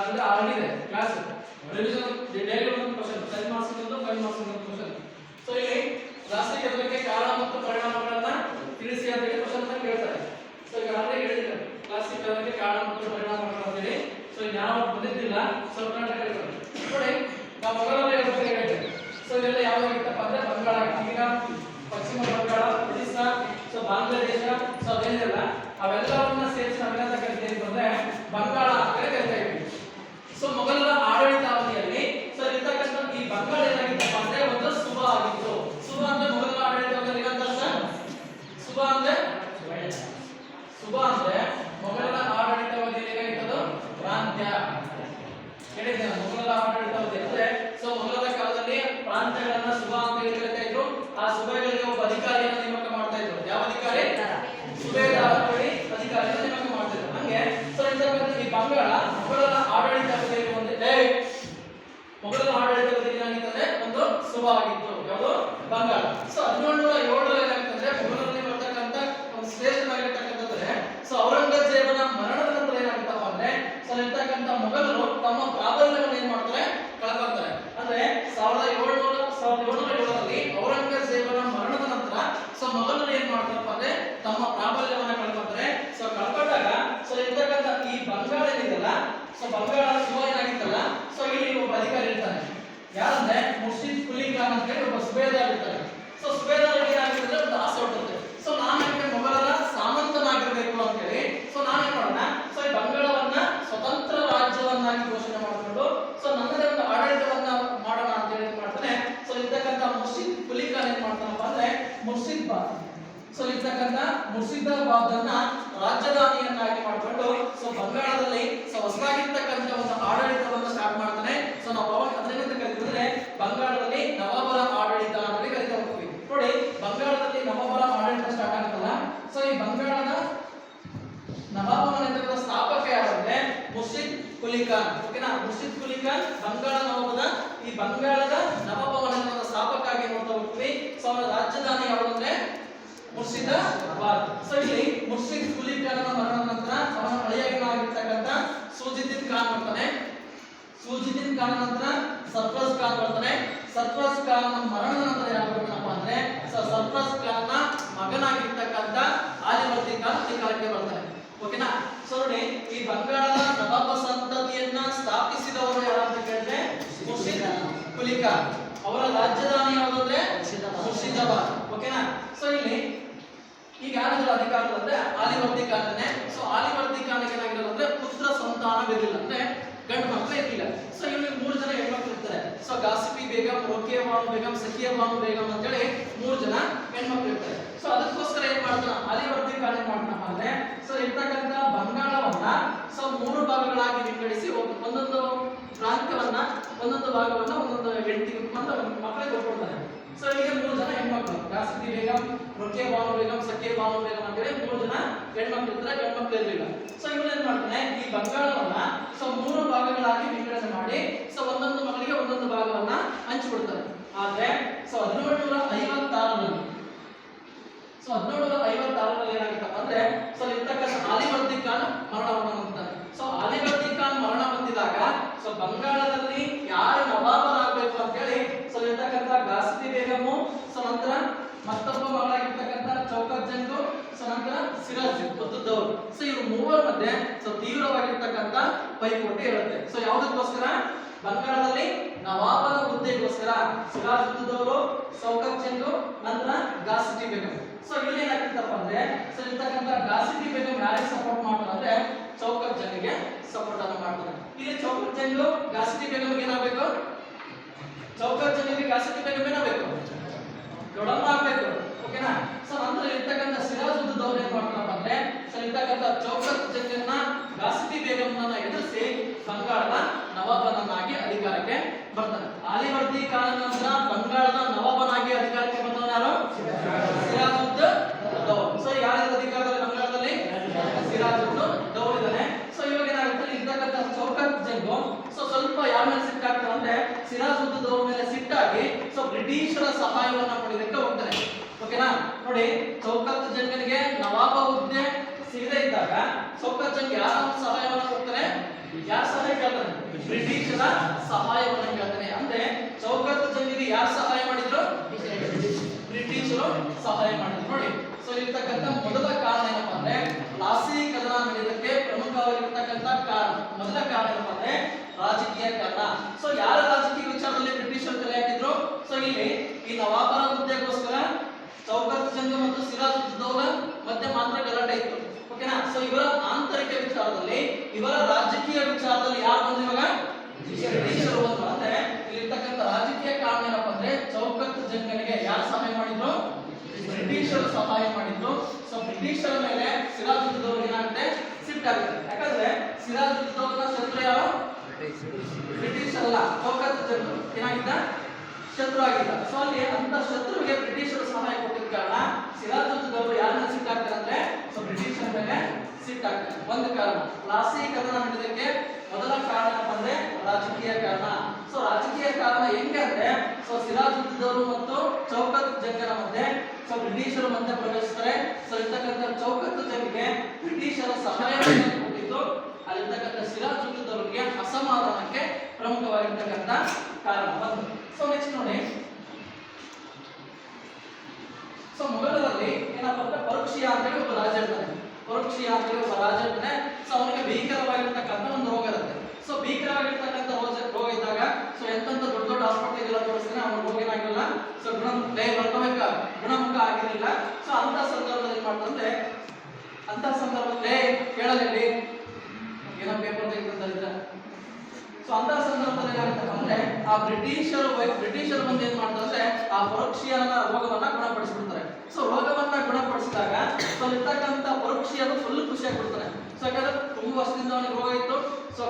ಅಂದ್ರೆ ಆಗಿದೆ class revision daily ಒಂದು ಕ್ವಶನ್ ಟೆನ್ ಮಾರ್ಕ್ಸ್ ಒಂದು ಫೈವ್ ಮಾರ್ಕ್ಸ್ ಒಂದು ಕ್ವಶನ್ ಸೊ ಇಲ್ಲಿ ರಾಷ್ಟ್ರೀಯ ಗೆಲ್ಲಕ್ಕೆ ಕಾರಣ ಮತ್ತು ಪರಿಣಾಮಗಳನ್ನ ತಿಳಿಸಿ ಅಂತ ಹೇಳಿ ಕ್ವಶನ್ ಅಂತ ಕೇಳ್ತಾರೆ. ಸೊ ಈಗ ಆಲ್ರೆಡಿ ಹೇಳಿದ್ರೆ ಕ್ಲಾಸಿಕ್ ಗೆಲ್ಲಕ್ಕೆ ಕಾರಣ ಮತ್ತು ಪರಿಣಾಮಗಳು ಅಂತ ಹೇಳಿ ಸೊ ಯಾವ ಬಂದಿದ್ದಿಲ್ಲ, ಸ್ವಲ್ಪ ನೋಡಿ, ನಾವು ಮೊದಲನೇ ಬಗ್ಗೆ ಹೇಳಿದ್ದೆ. ಸೊ ಇದೆಲ್ಲ ಯಾವಾಗಿತ್ತಪ್ಪ ಅಂದ್ರೆ ಬಂಗಾಳ, ಈಗ ಪಶ್ಚಿಮ ಬಂಗಾಳ, ಒಡಿಸ್ಸಾ ಸೊ ಬಾಂಗ್ಲಾದೇಶ ಸೊ ಅದೇನಿಲ್ಲ. ಅವೆಲ್ಲವನ್ನ ಸೇರಿಸಿ ನಾವೇನಂತ ಕರಿತೀವಿ ಅಂತಂದ್ರೆ ಬಂಗಾಳ ಅಂತ ಕರಿತಾ ಸೊ ಮೊಘಲರ ಆಡಳಿತಾವಧಿಯಲ್ಲಿ ಸೊ ಇರ್ತಕ್ಕಂಥ ಈ ಬಂಗಾಳ ಏನಾಗಿತ್ತಪ್ಪ ಅಂದ್ರೆ ಒಂದು ಶುಭ ಆಗಿತ್ತು. ಶುಭ ಅಂದ್ರೆ ಮೊಘಲರ ಆಡಳಿತಾವಧಿಯಲ್ಲಿ ಏನಂತ ಅರ್ಥ? ಶುಭ ಅಂದ್ರೆ ಶುಭ ಅಂದ್ರೆ ಮೊಘಲರ ಆಡಳಿತಾವಧಿಯಲ್ಲಿ ಏನಾಗಿತ್ತು ಪ್ರಾಂತ್ಯ. ಹೇಳಿದ್ದೆ ನಾನು, ಮೊಘಲರ ಆಡಳಿತಾವಧಿ ಅಂದ್ರೆ ಸೊ ಮೊಘಲರ ಕಾಲದಲ್ಲಿ ಪ್ರಾಂತ್ಯಗಳನ್ನ ಸುಬ ಅಂತ ಹೇಳಿ ಕರಿತಾ ಇದ್ರು ಆ ಸುಬೆಗಳಿಗೆ ಒಬ್ಬ ಅಧಿಕಾರಿಯನ್ನು ನೇಮಕ ಮಾಡ್ತಾ ಇದ್ರು ಯಾವ ಅಧಿಕಾರಿ ಸುಬೇದಾರ ಹೇಳಿ ಅಧಿಕಾರಿಯನ್ನು ನೇಮಕ ಮಾಡ್ತಾ ಇದ್ರು ಹಂಗೆ ಸೊ ಇರ್ತಕ್ಕಂಥ ಈ ಬಂಗಾಳ ಮೊಘಲರ ಆಡಳಿತಾವಧಿಯಲ್ಲಿ ಒಂದು ಏ, ಮೊಘಲರ ಆಡಳಿತಾವಧಿಯಲ್ಲಿ ಏನಾಗಿತ್ತಂದ್ರೆ ಒಂದು ಸುಬ ಆಗಿತ್ತು ಯಾವುದು ಬಂಗಾಳ ಸೊ ಹದಿನೇಳುನೂರ ಏಳರಲ್ಲಿ ಏನಾಗ್ತಂದ್ರೆ ಮೊಘಲರಲ್ಲಿ ಬರ್ತಕ್ಕಂಥ ಒಂದು ಶ್ರೇಷ್ಠನಾಗಿರ್ತಕ್ಕಂಥದ್ರೆ ಸೊ ಔರಂಗಜೇಬನ ಮರಣದ ನಂತರ ಏನಾಗುತ್ತಪ್ಪ ಅಂದ್ರೆ ಸೊ ಇರ್ತಕ್ಕಂಥ ಮೊಘಲರು ತಮ್ಮ ಪ್ರಾಬಲ್ಯವನ್ನು ಏನ್ ಮಾಡ್ತಾರೆ ಕಳ್ಕೊಳ್ತಾರೆ ಅಂದ್ರೆ ಸಾವಿರದ ಏಳ್ನೂರ ಸಾವಿರದ ಏಳ್ನೂರ ಏಳರಲ್ಲಿ ಔರಂಗಜೇಬನ ಮರಣದ ನಂತರ ಸೊ ಮೊಘಲರು ಏನ್ ಮಾಡ್ತಾರಪ್ಪ ಅಂದ್ರೆ ತಮ್ಮ ಪ್ರಾಬಲ್ಯವನ್ನ ಕಳ್ಕೊಳ್ತಾರೆ ಸೊ ಕಳ್ಕೊಂಡಾಗ ಸೊ ಇರ್ತಕ್ಕಂಥ ಈ ಬಂಗಾಳ ಏನಿದೆಯಲ್ಲ ಸೊ ಬಂಗಾಳ ಸುಬ ಏನಾಗಿತ್ತಲ್ಲ ಸೊ ಇಲ್ಲಿ ಒಬ್ಬ ಅಧಿಕಾರಿ ಇರ್ತಾನೆ ಯಾರಂದ್ರೆ ಮುರ್ಷಿದ್ ಕುಲಿ ಖಾನ್ ಅಂತ ಹೇಳಿ ಒಬ್ಬ ಸುಬೇದಾರ್ ಇರ್ತಾರೆ ಸೊ ಸುಬೇದಾರ್ ಏನಾಗಿರ್ತದೆ ಒಂದು ಆಸೆ ಹುಟ್ಟುತ್ತೆ ಸೊ ನಾನು ಯಾಕೆ ಮೊಘಲರ ಸಾಮಂತನಾಗಿರ್ಬೇಕು ಅಂತ ಹೇಳಿ ಸೊ ನಾನೇನ್ ಮಾಡೋಣ ಸೊ ಈ ಬಂಗಾಳವನ್ನ ಸ್ವತಂತ್ರ ರಾಜ್ಯವನ್ನಾಗಿ ಘೋಷಣೆ ಮಾಡಿಕೊಂಡು ಸೊ ನನ್ನದೇ ಒಂದು ಆಡಳಿತವನ್ನ ಮಾಡೋಣ ಅಂತ ಹೇಳಿ ಏನ್ ಮಾಡ್ತಾನೆ ಸೊ ಇರ್ತಕ್ಕಂಥ ಮುರ್ಷಿದ್ ಕುಲಿ ಖಾನ್ ಏನ್ ಮಾಡ್ತಾನಪ್ಪ ಅಂದ್ರೆ ಮುರ್ಷಿದಾಬಾದ್ ಸೊ ಇರ್ತಕ್ಕಂಥ ಮುರ್ಷಿದಾಬಾದ್ ಅನ್ನ ರಾಜಧಾನಿಯನ್ನಾಗಿ ಮಾಡಿಕೊಂಡು ಸೊ ಬಂಗಾಳದಲ್ಲಿ ಸೊ ಹೊಸದಾಗಿರ್ತಕ್ಕಂಥ ಒಂದು ಆಡಳಿತವನ್ನು ಸ್ಟಾರ್ಟ್ ಮಾಡ್ತಾನೆ ಸೊ ನಾವು ಅವಾಗ ಅದನ್ನೇನಂತ ಕರಿತೀವಿ ಬಂಗಾಳದಲ್ಲಿ ನವಾಬರ ಆಡಳಿತ ಅಂತ ಹೇಳಿ ಕರಿತಾ ಹೋಗ್ತೀವಿ ನೋಡಿ ಬಂಗಾಳದಲ್ಲಿ ನವಾಬರ ಆಡಳಿತ ಸ್ಟಾರ್ಟ್ ಆಗುತ್ತಲ್ಲ ಸೊ ಈ ಬಂಗಾಳದ ನವಾಬನ ನೇತೃತ್ವದ ಸ್ಥಾಪಕ ಯಾರಂದ್ರೆ ಮುರ್ಷಿದ್ ಕುಲಿ ಖಾನ್ ಓಕೆನಾ? ಮುರ್ಷಿದ್ ಕುಲಿ ಬಂಗಾಳ ನವಾಬದ, ಈ ಬಂಗಾಳದ ನವಾಬನ ಸ್ಥಾಪಕ ಆಗಿ ನೋಡ್ತಾ ಹೋಗ್ತೀವಿ. ಸೊ ಅವರ ರಾಜಧಾನಿ ಯಾವುದು ಅಂದ್ರೆ ಮುರ್ಷಿದಾಬಾದ್. ಸೊ ಇಲ್ಲಿ ಮುರ್ಷಿದ್ ಕುಲಿ ಮರಣದ ನಂತರ ಅವನ ಹಳೆಯಾಗಿರ್ತಕ್ಕಂಥ ಸೂಜಿದ್ದೀನ್ ಖಾನ್ ಬರ್ತಾನೆ ಸೂಜಿದ್ದೀನ್ ಖಾನ್ ನಂತರ ಸರ್ಫರಾಜ್ ಖಾನ್ ಬರ್ತಾನೆ ಸರ್ಫರಾಜ್ ಖಾನ್ ಮರಣದ ನಂತರ ಯಾರು ಬರ್ತಾನಪ್ಪ ಅಂದ್ರೆ ಸರ್ಫರಾಜ್ ಖಾನ್ನ ಮಗನಾಗಿರ್ತಕ್ಕಂಥ ಆದಿವರ್ತಿ ಖಾನ್ ಅಧಿಕಾರಕ್ಕೆ ಬರ್ತಾನೆ. ಓಕೆನಾ? ಸೊ ನೋಡಿ ಈ ಬಂಗಾಳದ ನವಾಬ ಸಂತತಿಯನ್ನ ಸ್ಥಾಪಿಸಿದವರು ಯಾರು ಅಂತ ಕೇಳಿದ್ರೆ ಮುರ್ಷಿದ್ ಕುಲಿ ಅವರ ರಾಜಧಾನಿ ಯಾವುದು ಅಂದ್ರೆ? ಮುರ್ಷಿದಾಬಾದ್. ಓಕೆನಾ? ಸೊ ಇಲ್ಲಿ ಈಗ ಯಾರಾದ್ರೂ ಅಧಿಕಾರ ಅಂದ್ರೆ ಆಲಿವರ್ದಿ ಖಾನ್ನೇ. ಸೊ ಆಲಿವರ್ದಿ ಖಾನ್ ಏನಾಗಿರೋದು ಅಂದ್ರೆ ಪುತ್ರ ಸಂತಾನವಿರಲಿಲ್ಲ ಅಂದ್ರೆ ಗಂಡು ಮಕ್ಕಳೇ ಇರಲಿಲ್ಲ. ಸೊ ಇಲ್ಲಿ ಮೂರು ಜನ ಹೆಣ್ಮಕ್ಳು ಇರ್ತಾರೆ. ಸೊ ಗಾಸಿಪಿ ಬೇಗಂ ರೋಕಿಯ ಬಾನು ಬೇಗಂ ಸಖಿಯ ಬಾನು ಬೇಗಂ ಅಂತೇಳಿ ಮೂರು ಜನ ಹೆಣ್ಮಕ್ಳು ಇರ್ತಾರೆ. ಸೊ ಅದಕ್ಕೋಸ್ಕರ ಏನ್ ಮಾಡ್ತಾನ ಆಲಿವರ್ದಿ ಖಾನ್ ಏನ್ ಮಾಡ್ತಾನಪ್ಪ ಅಂದ್ರೆ ಸೊ ಇರ್ತಕ್ಕಂತ ಬಂಗಾಳವನ್ನ ಸೊ ಮೂರು ಭಾಗಗಳಾಗಿ ವಿಂಗಡಿಸಿ ಒಂದೊಂದು ಪ್ರಾಂತ್ಯವನ್ನ, ಒಂದೊಂದು ಭಾಗವನ್ನ, ಒಂದೊಂದು ಹೆಂಡತಿಗೆ ಒಂದು ಮಕ್ಕಳಿಗೆ ಕೊಟ್ಕೊಡ್ತಾನೆ ಸೊ ಈಗ ಮೂರು ಜನ ಹೆಣ್ಮಕ್ಳು. ಜಾಸ್ತಿ ಬೇಗಂ, ರೊಕ್ಕೆ ಬಾನು ಬೇಗಂ ಸಖಿಯ ಬಾನು ಬೇಗಂ ಅಂತೇಳಿ ಮೂರು ಜನ ಹೆಣ್ಮಕ್ಳು ಇದ್ರೆ ಗಂಡ್ಮಕ್ಳು ಇರಲಿಲ್ಲ. ಸೊ ಇವ್ರು ಏನ್ ಮಾಡ್ತಾನೆ ಈ ಬಂಗಾಳವನ್ನ ಸೊ ಮೂರು ಭಾಗಗಳಾಗಿ ವಿಂಗಡಣೆ ಮಾಡಿ ಸೊ ಒಂದೊಂದು ಮಗಳಿಗೆ ಒಂದೊಂದು ಭಾಗವನ್ನ ಹಂಚಿಬಿಡ್ತಾರೆ ಆದ್ರೆ ಸೊ ಹದಿನೇಳುನೂರ ಐವತ್ತಾರರಲ್ಲಿ ಸೊ ಹದಿನೇಳುನೂರ ಐವತ್ತಾರರಲ್ಲಿ ಏನಾಗುತ್ತಪ್ಪ ಅಂದ್ರೆ ಸೊ ಇರ್ತಕ್ಕಂಥ ಆಲಿವರ್ದಿ ಖಾನ್ ಮರಣವನ್ನು ಹೊಂದುತ್ತಾನೆ ಸೊ ಆಲಿವರ್ದಿ ಖಾನ್ ಮರಣ ಹೊಂದಿದಾಗ ಸೊ ಬಂಗಾಳದಲ್ಲಿ ಯಾರು ನವಾಬರಾಗಬೇಕು ಅಂತ ಹೇಳಿ ಸೊ ಇರ್ತಕ್ಕಂಥ ಗಾಸಿಫಿ ಬೇಗಮು ಸೊ ನಂತರ ಮತ್ತೊಬ್ಬ ಮಗಳಾಗಿರ್ತಕ್ಕಂಥ ಚೌಕತ್ ಜಂಗು ಸೊ ನಂತರ ಸಿರಾಜ್ ಒತ್ತದವರು ಸೊ ಇವ್ರು ಮೂವರ ಮಧ್ಯೆ ಸೊ ತೀವ್ರವಾಗಿರ್ತಕ್ಕಂಥ ಪೈಪೋಟಿ ಇರುತ್ತೆ. ಸೊ ಯಾವುದಕ್ಕೋಸ್ಕರ? ಬಂಗಾಳದಲ್ಲಿ ನವಾಬನ ಹುದ್ದೆಗೋಸ್ಕರ ಸಿರಾಜ್ ಉದ್ದದವರು ಚೌಕತ್ ಜಂಗು, ನಂತರ ಗಾಸಿಟಿ ಬೇಗಂ ಸೊ ಇಲ್ಲಿ ಏನಾಗ್ತಿತ್ತಪ್ಪ ಅಂದ್ರೆ ಸೊ ಇರ್ತಕ್ಕಂಥ ಗಾಸಿಪಿ ಬೇಗ ಯಾರಿಗೆ ಸಪೋರ್ಟ್ ಮಾಡ್ತಾರೆ ಅಂದ್ರೆ ಚೌಕತ್ ಜಂಗಿಗೆ ಸಪೋರ್ಟ್ ಅನ್ನು ಮಾಡ್ತಾರೆ. ಇಲ್ಲಿ ಚೌಕಟ್ ಜಂಗು ಗಾಸಿಪಿ ಏನಾಗಬೇಕು? ಚೌಕಟ್ ಜಂಗಿಗೆ ಗಾಸಿಪಿ ಬೇಗ ಏನಾಗಬೇಕು? ದೊಡ್ಡಮ್ಮ ಆಗ್ಬೇಕು ಓಕೆನಾ ಸೊ ನಂತರ ಇರ್ತಕ್ಕಂಥ ಸಿರಾಜ್ ಉದ್ದದವ್ರು ಏನ್ ಮಾಡ್ತಾರಪ್ಪ ಅಂದ್ರೆ ಸೊ ಇರ್ತಕ್ಕಂಥ ಚೌಕಟ್ ಜಂಗನ್ನ ಗಾಸಿಟಿ ಬೇಗಂನ ಎದುರಿಸಿ ಬಂಗಾಳದ ನವಾಬನನ್ನಾಗಿ ಅಧಿಕಾರಕ್ಕೆ ಬರ್ತಾನೆ ಆಲಿವರ್ದಿ ಖಾನ್ ನಂತರ ಬಂಗಾಳದ ನವಾಬನಾಗಿ ಅಧಿಕಾರಕ್ಕೆ ಬಂದವನು ಯಾರು? ಸಿರಾಜುದ್ ಸೊ ಯಾರಿದ ಅಧಿಕಾರದಲ್ಲಿ ಬಂಗಾಳದಲ್ಲಿ? ಸಿರಾಜ್ ಉದ್ ದೌಲ್ ಇದ್ದಾನೆ. ಸೊ ಇವಾಗ ಏನಾಗುತ್ತೆ? ಇರ್ತಕ್ಕಂಥ ಚೌಕತ್ ಜಂಗು. ಸೊ ಸ್ವಲ್ಪ ಯಾವ ಮೇಲೆ ಸಿಟ್ಟಾಗ್ತಾನೆ ಅಂದ್ರೆ ಸಿರಾಜ್ ಉದ್ ದೌಲ್ ಮೇಲೆ ಸಿಟ್ಟಾಗಿ ಸೊ ಬ್ರಿಟಿಷರ ಸಹಾಯವನ್ನ ಪಡೆಯೋದಕ್ಕೆ ಹೋಗ್ತಾನೆ. ಓಕೆನಾ ನೋಡಿ, ಚೌಕತ್ ಜಂಗನಿಗೆ ನವಾಬ ಹುದ್ದೆ ಸಿಗದೇ ಇದ್ದಾಗ, ಚೌಕತ್ ಜಂಗ್ ಯಾರ ಸಹಾಯವನ್ನ ಹೋಗ್ತಾನೆ ಯಾರ ಸಹಾಯ ಕೇಳ್ತಾನೆ? ಬ್ರಿಟಿಷರ ಸಹಾಯವನ್ನು ಕೇಳ್ತಾನೆ. ಅಂದ್ರೆ ಚೌಕತ್ ಜಂಗಿಗೆ ಯಾರು ಸಹಾಯ ಮಾಡಿದ್ರು? ಬ್ರಿಟಿಷರು ಸಹಾಯ ಮಾಡಿದ್ರು. ನೋಡಿ ಸೊ ಇರ್ತಕ್ಕಂಥ ಮೊದಲ ಕಾರಣ ಏನಪ್ಪಾ ಅಂದ್ರೆ ಲಾಸಿ ಕದನ ನಡೆಯೋದಕ್ಕೆ ಪ್ರಮುಖವಾಗಿರ್ತಕ್ಕಂಥ ಕಾರಣ, ಮೊದಲ ಕಾರಣ ಏನಪ್ಪಾ ಅಂದ್ರೆ ರಾಜಕೀಯ ಕಾರಣ. ಸೊ ಯಾರ ರಾಜಕೀಯ ವಿಚಾರದಲ್ಲಿ ಬ್ರಿಟಿಷರು ತಲೆ ಹಾಕಿದ್ರು? ಸೊ ಇಲ್ಲಿ ಈ ನವಾಬರ ಹುದ್ದೆಗೋಸ್ಕರ ಚೌಕತ್ ಜಂಗ ಮತ್ತು ಸಿರಾಜ್ ಉದ್ದೌಲ ಮಧ್ಯೆ ಮಾತ್ರ ಗಲಾಟೆ ಇತ್ತು. ಓಕೆನಾ ಸೊ ಇವರ ಆಂತರಿಕ ವಿಚಾರದಲ್ಲಿ ಇವರ ರಾಜಕೀಯ ವಿಚಾರದಲ್ಲಿ ಯಾರು ಬಂದ್ರು ಇವಾಗ ಬ್ರಿಟಿಷರು ಬಂದ್ರು ಅಂದ್ರೆ ಇಲ್ಲಿರ್ತಕ್ಕಂಥ ರಾಜಕೀಯ ಕಾರಣ ಏನಪ್ಪಾ ಅಂದ್ರೆ ಚೌಕತ್ ಜಂಗನಿಗೆ ಯಾರು ಸಹಾಯ ಮಾಡಿದ್ರು? ಬ್ರಿಟಿಷರು ಸಹಾಯ ಮಾಡಿದ್ರು. ಸೊ ಬ್ರಿಟಿಷರ ಮೇಲೆ ಸಿರಾಜ್ ಉದ್ದೌಲ ಏನಾಗುತ್ತೆ? ಸಿಟ್ಟಾಗುತ್ತೆ ಯಾಕಂದ್ರೆ ಸಿರಾಜ್ ಉದ್ದವ್ನ ಶತ್ರು ಯಾರು? ಬ್ರಿಟಿಷ್ ಅಲ್ಲ ಕೋಲ್ಕತ್ತ ಜನರು ಏನಾಗಿದ್ದ? ಶತ್ರು ಆಗಿದ್ದ. ಸೊ ಅಲ್ಲಿ ಅಂತ ಶತ್ರುವಿಗೆ ಬ್ರಿಟಿಷರು ಸಹಾಯ ಕೊಟ್ಟಿದ್ದ ಕಾರಣ ಸಿರಾಜುದ್ದೌಲ ಯಾರನ್ನ ಸಿಟ್ಟಾಗ್ತಾರೆ ಅಂದ್ರೆ ಸೊ ಬ್ರಿಟಿಷರ ಮೇಲೆ ಸಿಟ್ಟಾಗ್ತಾರೆ ಒಂದು ಕಾರಣ. ಲಾಸಿ ಕದನ ನಡೆದಕ್ಕೆ ಮೊದಲ ಕಾರಣ ಬಂದ್ರೆ ರಾಜಕೀಯ ಕಾರಣ. ಸೊ ರಾಜಕೀಯ ಕಾರಣ ಹೆಂಗೆ ಅಂದ್ರೆ ಸೊ ಸಿರಾಜುದ್ದೌಲ ಮತ್ತು ಚೌಕತ್ ಜಂಗನ ಮಧ್ಯೆ ಸೊ ಬ್ರಿಟಿಷರು ಮಧ್ಯೆ ಪ್ರವೇಶಿಸ್ತಾರೆ. ಸೊ ಇರ್ತಕ್ಕಂಥ ಚೌಕತ್ ಜಂಗಿಗೆ ಬ್ರಿಟಿಷರ ಸಹಾಯ ಕೊಟ್ಟಿದ್ದು ಅಲ್ಲಿರ್ತಕ್ಕಂಥ ಸಿರಾಜುದ್ದೌಲಗೆ ಅಸಮಾಧಾನಕ್ಕೆ ಪ್ರಮುಖವಾಗಿರ್ತಕ್ಕಂಥ ಕಾರಣ ಸೊ ನೆಕ್ಸ್ಟ್ ನೋಡಿ. ಸೊ ಮೊಘಲರಲ್ಲಿ ಏನಪ್ಪ ಅಂದ್ರೆ ಪರೋಕ್ಷಿಯ ಅಂತೇಳಿ ಒಬ್ಬ ರಾಜ ಇರ್ತಾನೆ. ಪರೋಕ್ಷಿಯ ಅಂತೇಳಿ ಒಬ್ಬ ರಾಜ ಇರ್ತಾನೆ. ಸೊ ಅವನಿಗೆ ಭೀಕರವಾಗಿರ್ತಕ್ಕಂಥ ಒಂದು ರೋಗ ಇರುತ್ತೆ. ಸೊ ಭೀಕರವಾಗಿರ್ತಕ್ಕಂಥ ರೋಗ ರೋಗ ಇದ್ದಾಗ ಸೊ ಎಂತೆಂತ ದೊಡ್ಡ ದೊಡ್ಡ ತೋರಿಸ್ತಾನೆ ರೋಗ ಸೊ ಗುಣ ಬರ್ಕೋಬೇಕ ಗುಣಮುಖ ಆಗಿರಲಿಲ್ಲ. ಸೊ ಅಂತ ಸಂದರ್ಭದಲ್ಲಿ ಮಾಡ್ತಂದ್ರೆ, ಅಂತ ಸಂದರ್ಭದಲ್ಲಿ ಕೇಳಲಿ ಏನೋ ಪೇಪರ್ ತೆಗೆದಂತ ಸೊ ಅಂತ ಸಂದರ್ಭದಲ್ಲಿ ಏನಾಗುತ್ತಪ್ಪ ಅಂದ್ರೆ, ಆ ಬ್ರಿಟಿಷರು ಬ್ರಿಟಿಷರು ಬಂದು ಏನ್ ಮಾಡ್ತಾರೆ ಆ ಪರೋಕ್ಷಿಯನ ರೋಗವನ್ನ ಗುಣಪಡಿಸ್ಬಿಡ್ತಾರೆ. ಸೊ ರೋಗವನ್ನ ಗುಣಪಡಿಸಿದಾಗ, ಸೊ, ಇರ್ತಕ್ಕಂಥ ಪರೋಕ್ಷಿಯನ್ನು ಫುಲ್ ಖುಷಿಯಾಗಿ ಬಿಡ್ತಾನೆ ಸೊ ಯಾಕಂದ್ರೆ ತುಂಬಾ ವರ್ಷದಿಂದ ಅವನಿಗೆ ರೋಗ ಇತ್ತು. ಸೊ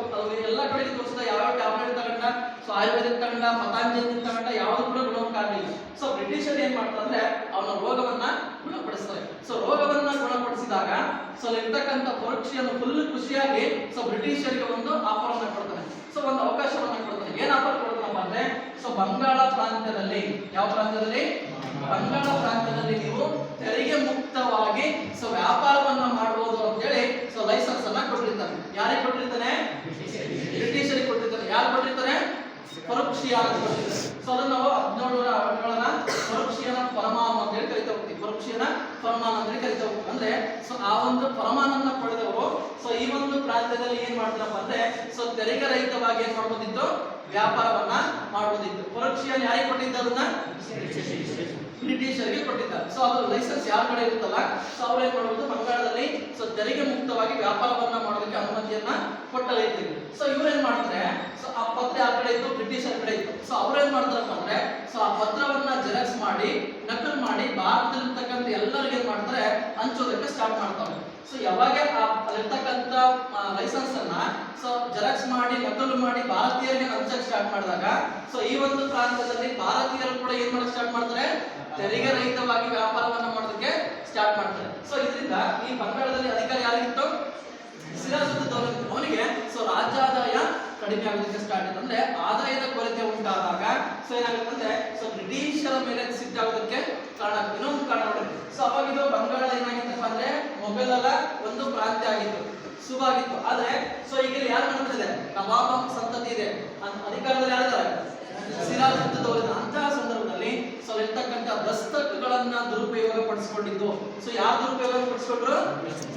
ಎಲ್ಲ ಕಡೆ ತೋರಿಸಿದ ಯಾವ ಟ್ಯಾಬ್ಲೆಟ್ ತಗೊಂಡ ಸೊ ಆಯುರ್ವೇದಿಕ್ ತಗೊಂಡ ಪತಾಂಜಲಿ ತಗೊಂಡ, ಯಾವ್ದು ಕೂಡ ಗುಣಮುಖ ಆಗಲಿಲ್ಲ. ಸೊ ಬ್ರಿಟಿಷರು ಏನ್ ಮಾಡ್ತಾರೆ ಅಂದ್ರೆ, ಅವನ ರೋಗವನ್ನ ಗುಣಪಡಿಸ್ತಾರೆ. ಸೊ ರೋಗವನ್ನ ಗುಣಪಡಿಸಿದಾಗ ಸೊ ಇರ್ತಕ್ಕಂಥ ಪರೀಕ್ಷೆಯನ್ನು ಫುಲ್ ಖುಷಿಯಾಗಿ ಸೊ ಬ್ರಿಟಿಷರಿಗೆ ಒಂದು ಆಫರ್ ಅನ್ನ ಕೊಡ್ತಾನೆ ಸೊ ಒಂದು ಅವಕಾಶವನ್ನ ಕೊಡ್ತಾನೆ ಏನ್ ಆಫರ್ ಅಂದ್ರೆ ಸೊ ಬಂಗಾಳ ಪ್ರಾಂತ್ಯದಲ್ಲಿ, ಯಾವ ಪ್ರಾಂತ್ಯದಲ್ಲಿ? ಬಂಗಾಳ ಪ್ರಾಂತ್ಯದಲ್ಲಿ ನೀವು ತೆರಿಗೆ ಮುಕ್ತವಾಗಿ ಸೊ ವ್ಯಾಪಾರವನ್ನ ಮಾಡಬಹುದು ಅಂತ ಹೇಳಿ ಸೊ ಲೈಸೆನ್ಸ್ ಅನ್ನ ಕೊಟ್ಟಿರ್ತಾರೆ. ಯಾರಿಗೆ ಕೊಟ್ಟಿರ್ತಾನೆ ಬ್ರಿಟಿಷರಿಗೆ ಕೊಟ್ಟಿರ್ತಾನೆ ಯಾರು ಕೊಟ್ಟಿರ್ತಾನೆ ಪರೋಕ್ಷಿಯ ಸೊ ಅದನ್ನ ನಾವು ಹದಿನೇಳರ ಹದಿನೇಳನ ಪರೋಕ್ಷಿಯನ ಪರಮಾನು ಅಂತ ಹೇಳಿ ಕರಿತಾ ಹೋಗ್ತೀವಿ ಪರೋಕ್ಷಿಯನ ಪರಮಾನ ಹೇಳಿ ಕರಿತಾ ಹೋಗ್ತೀವಿ ಅಂದ್ರೆ ಸೊ ಆ ಒಂದು ಪರಮಾನನ್ನ ಪಡೆದವರು ಸೊ ಈ ಒಂದು ಪ್ರಾಂತ್ಯದಲ್ಲಿ ಏನ್ ಮಾಡ್ತಾರಪ್ಪ ಅಂದ್ರೆ ಸೊ ತೆರಿಗೆ ರಹಿತವಾಗಿ ಏನ್ ಮಾಡ್ಬೋದಿತ್ತು? ವ್ಯಾಪಾರವನ್ನ ಮಾಡೋದಿತ್ತು ಪರೋಕ್ಷೆಯ ಯಾರಿಗೆ ಕೊಟ್ಟಿದ್ದ ಅದನ್ನ? ಬ್ರಿಟಿಷರಿಗೆ ಕೊಟ್ಟಿದ್ದ. ಸೊ ಅದು ಲೈಸೆನ್ಸ್ ಯಾರ ಕಡೆ ಇರುತ್ತಲ್ಲ ಸೊ ಅವ್ರು ಏನ್ ಮಾಡುವುದು ಬಂಗಾಳದಲ್ಲಿ ಸೊ ತೆರಿಗೆ ಮುಕ್ತವಾಗಿ ವ್ಯಾಪಾರವನ್ನ ಮಾಡೋದಕ್ಕೆ ಅನುಮತಿಯನ್ನ ಕೊಟ್ಟಲೈತಿ ಸೊ ಇವ್ರೇನ್ ಮಾಡ್ತಾರೆ ಸೊ ಆ ಪತ್ರ ಯಾರ ಕಡೆ ಇತ್ತು? ಬ್ರಿಟಿಷರ ಕಡೆ ಇತ್ತು. ಸೊ ಅವ್ರೇನ್ ಮಾಡ್ತಾರಪ್ಪ ಅಂದ್ರೆ ಸೊ ಆ ಪತ್ರವನ್ನ ಜೆರಾಕ್ಸ್ ಮಾಡಿ, ನಕಲ್ ಮಾಡಿ ಭಾರತದಲ್ಲಿರ್ತಕ್ಕಂಥ ಎಲ್ಲರಿಗೆ ಏನ್ ಮಾಡ್ತಾರೆ? ಹಂಚೋದಕ್ಕೆ ಸ್ಟಾರ್ಟ್ ಮಾಡ್ತಾರೆ ಸೊ ಯಾವಾಗ ಅಲ್ಲಿರ್ತಕ್ಕಂಥ ಲೈಸೆನ್ಸ್ ಅನ್ನ ಸೊ ಜೆರಾಕ್ಸ್ ಮಾಡಿ ನಕಲು ಮಾಡಿ ಭಾರತೀಯರಿಗೆ ಹಂಚಕ್ ಸ್ಟಾರ್ಟ್ ಮಾಡಿದಾಗ ಸೊ ಈ ಒಂದು ಪ್ರಾಂತದಲ್ಲಿ ಭಾರತೀಯರು ಕೂಡ ಏನ್ ಮಾಡಕ್ ಸ್ಟಾರ್ಟ್ ಮಾಡ್ತಾರೆ? ತೆರಿಗೆ ರಹಿತವಾಗಿ ವ್ಯಾಪಾರವನ್ನ ಮಾಡೋದಕ್ಕೆ ಸ್ಟಾರ್ಟ್ ಮಾಡ್ತಾರೆ. ಸೊ ಇದರಿಂದ ಈ ಬಂಗಾಳದಲ್ಲಿ ಅಧಿಕಾರಿ ಯಾರಿತ್ತು ಸಿರಾಜ್ ಅವನಿಗೆ ಸೊ ರಾಜ್ಯಾದಾಯ ಕಡಿಮೆ ಆಗೋದಕ್ಕೆ ಸ್ಟಾರ್ಟ್ ಆಯ್ತು. ಅಂದ್ರೆ ಆದಾಯದ ಕೊರತೆ ಉಂಟಾದಾಗ ಸೊ ಏನಾಗುತ್ತೆ ಅಂದ್ರೆ ಸೊ ಬ್ರಿಟಿಷರ ಮೇಲೆ ಸಿದ್ಧಾಗೋದಕ್ಕೆ ಕಾರಣ ಇನ್ನೊಂದು ಕಾರಣ ಸೊ ಅವಾಗ ಇದು ಬಂಗಾಳ ಏನಾಗಿತ್ತಪ್ಪ ಅಂದ್ರೆ ಮೊಘಲರ ಒಂದು ಪ್ರಾಂತ್ಯ ಆಗಿತ್ತು. ಶುಭ ಆಗಿತ್ತು. ಆದ್ರೆ ಸೊ ಈಗ ಯಾರು ಮಾಡ್ತಿದೆ ನವಾಬ ಸಂತತಿ ಇದೆ. ಅಧಿಕಾರದಲ್ಲಿ ಯಾರಿದ್ದಾರೆ ಸಿರಾಜುದ್ದೌಲ ಅಂತಹ ಸಂದರ್ಭದಲ್ಲಿ ಸೊ ಇರ್ತಕ್ಕಂಥ ದಸ್ತಕಗಳನ್ನ ದುರುಪಯೋಗ ಪಡಿಸ್ಕೊಂಡಿದ್ದು ಸೊ ಯಾರು ದುರುಪಯೋಗ ಪಡಿಸ್ಕೊಂಡ್ರು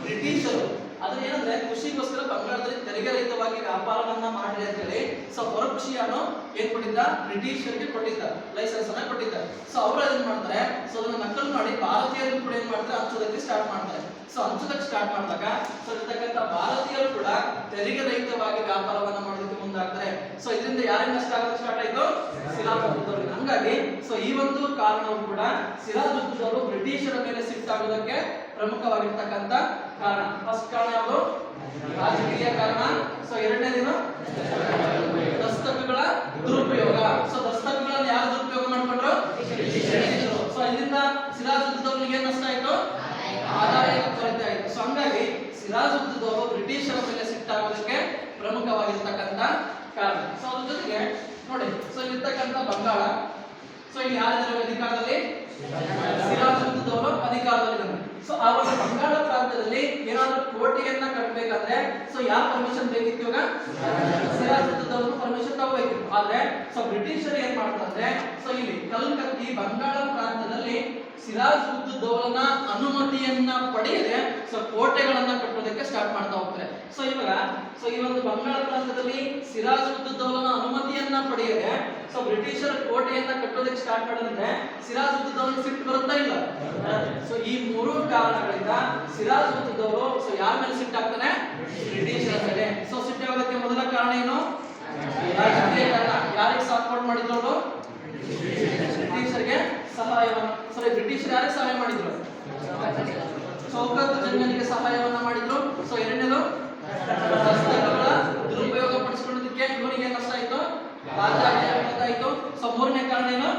ಬ್ರಿಟಿಷರು. ಅದ್ರ ಏನಂದ್ರೆ, ಕೃಷಿಗೋಸ್ಕರ ಬಂಗಾಳದಲ್ಲಿ ತೆರಿಗೆ ರಹಿತವಾಗಿ ವ್ಯಾಪಾರವನ್ನ ಮಾಡ್ರಿ ಅಂತ ಹೇಳಿ ಸೊ ಪರೋಕ್ಷಿಯನು ಏನ್ ಕೊಟ್ಟಿದ್ದ ಬ್ರಿಟಿಷರಿಗೆ ಕೊಟ್ಟಿದ್ದ ಲೈಸೆನ್ಸ್ ಅನ್ನ ಕೊಟ್ಟಿದ್ದ. ಸೊ ಅವರು ಏನ್ ಮಾಡ್ತಾರೆ? ಸೊ ಅದನ್ನ ನಕಲು ಮಾಡಿ ಭಾರತೀಯರು ಕೂಡ ಏನ್ ಮಾಡ್ತಾರೆ? ಹಂಚೋದಕ್ಕೆ ಸ್ಟಾರ್ಟ್ ಮಾಡ್ತಾರೆ. ಸೊ ಹಂಚೋದಕ್ಕೆ ಸ್ಟಾರ್ಟ್ ಮಾಡಿದಾಗ ಸೊ ಇರ್ತಕ್ಕಂಥ ಭಾರತೀಯರು ಕೂಡ ತೆರಿಗೆ ರಹಿತವಾಗಿ ವ್ಯಾಪಾರವನ್ನ ಮಾಡೋದಕ್ಕೆ ಮುಂದಾಗ್ತಾರೆ. ಸೊ ಇದರಿಂದ ಯಾರಿಗೆ ನಷ್ಟ ಆಗೋದಕ್ಕೆ ಸ್ಟಾರ್ಟ್ ಆಯ್ತು? ಸಿರಾಜುದ್ದೌಲಿಗೆ ಹಂಗಾಗಿ ಸೊ ಈ ಒಂದು ಕಾರಣವು ಕೂಡ ಸಿರಾಜುದ್ದೌಲು ಬ್ರಿಟಿಷರ ಮೇಲೆ ಸಿಟ್ಟಾಗೋದಕ್ಕೆ ಪ್ರಮುಖವಾಗಿರ್ತಕ್ಕಂಥ ಕಾರಣ. ಫಸ್ಟ್ ಕಾರಣ ಯಾವುದು? ರಾಜಕೀಯ ಕಾರಣ. ಸೊ ಎರಡನೇ ದಿನ ದಸ್ತಕಗಳ ದುರುಪಯೋಗ. ಸೊ ದಸ್ತಕಗಳನ್ನ ಯಾರು ದುರುಪಯೋಗ ಮಾಡ್ಕೊಂಡ್ರು? ಸೊ ಇಲ್ಲಿಂದ ಸಿರಾಜುದ್ದವನಿಗೆ ಏನ್ ನಷ್ಟ ಆಯ್ತು? ಆದಾಯ ಕೊರತೆ ಆಯ್ತು. ಸೊ ಹಂಗಾಗಿ ಸಿರಾಜುದ್ದವರು ಬ್ರಿಟಿಷರ ಮೇಲೆ ಸಿಟ್ಟಾಗೋದಕ್ಕೆ ಪ್ರಮುಖವಾಗಿರ್ತಕ್ಕಂಥ ಕಾರಣ. ಸೊ ಅದ್ರ ಜೊತೆಗೆ ನೋಡಿ ಸೊ ಇರ್ತಕ್ಕಂಥ ಬಂಗಾಳ. ಸೊ ಇಲ್ಲಿ ಯಾರಿದ್ದಾರೆ ಅಧಿಕಾರದಲ್ಲಿ ಸಿರಾಜುದ್ದೌಲು ಅಧಿಕಾರದಲ್ಲಿದ್ದಾನೆ. ಸೊ ಆ ಒಂದು ಬಂಗಾಳ ಪ್ರಾಂತದಲ್ಲಿ ಏನಾದ್ರೂ ಕೋಟೆಯನ್ನ ಕಟ್ಟಬೇಕಾದ್ರೆ ಸೊ ಯಾವ ಪರ್ಮಿಷನ್ ಬೇಕಿತ್ತು ಇವಾಗ? ಪರ್ಮಿಷನ್ ತಗೋಬೇಕಿತ್ತು. ಆದ್ರೆ ಸೊ ಬ್ರಿಟಿಷರು ಏನ್ ಮಾಡ್ತಾರೆ ಸೊ ಇಲ್ಲಿ ಕಲ್ಕತ್ತಿ ಬಂಗಾಳ ಪ್ರಾಂತದಲ್ಲಿ ಸಿರಾಜ್ ಅನುಮತಿಯನ್ನ ಪಡೆಯದೆ ಸೊ ಕೋಟೆಗಳನ್ನ ಕಟ್ಟೋದಕ್ಕೆ ಸ್ಟಾರ್ಟ್ ಮಾಡ್ತಾ ಹೋಗ್ತಾರೆ. ಸೊ ಇವಾಗ ಸೊ ಈ ಒಂದು ಬಂಗಾಳ ಪ್ರಾಂತದಲ್ಲಿ ಸಿರಾಜ್ ಅನುಮತಿಯನ್ನ ಪಡೆಯದೆ ಸೊ ಬ್ರಿಟಿಷರ ಕೋಟೆಯನ್ನ ಕಟ್ಟೋದಕ್ಕೆ ಸ್ಟಾರ್ಟ್ ಮಾಡಿದ್ರೆ ಸಿರಾಜ್ ಉದ್ ದೌಲ ಸಿಟ್ಟು ಬರುತ್ತಾ ಇಲ್ಲ? ಸೊ ಈ ಮೂರು ಕಾರಣಗಳಿಂದ ಸಿರಾಜ್ ಉದ್ ದೌಲು ಸೊ ಯಾರ ಮೇಲೆ ಸಿಟ್ಟಾಗ್ತಾನೆ ಬ್ರಿಟಿಷರ ಮೇಲೆ. ಸೊ ಸಿಟ್ಟಾಗೋದಕ್ಕೆ ಮೊದಲ ಕಾರಣ ಏನು? ರಾಜಕೀಯ ಕಾರಣ. ಯಾರಿಗೆ ಸಪೋರ್ಟ್ ಮಾಡಿದ್ರು ಅವರು? ಬ್ರಿಟಿಷರಿಗೆ. ಸಹಾಯವನ್ನು ಸಾರಿ ಬ್ರಿಟಿಷರು ಯಾರಿಗೆ ಸಹಾಯ ಮಾಡಿದ್ರು. ಚೌಕತ್ತು ಜನರಿಗೆ ಸಹಾಯವನ್ನ ಮಾಡಿದ್ರು. ಸೊ ಎರಡನೇದು ದುರುಪಯೋಗ ಪಡಿಸ್ಕೊಂಡಿದ್ದಕ್ಕೆ ಇವನಿಗೆ ಆಯ್ತು. ರಾಜ ಆಯ್ತು ಸೊ ಮೂರನೇ ಕಾರಣ ಏನು?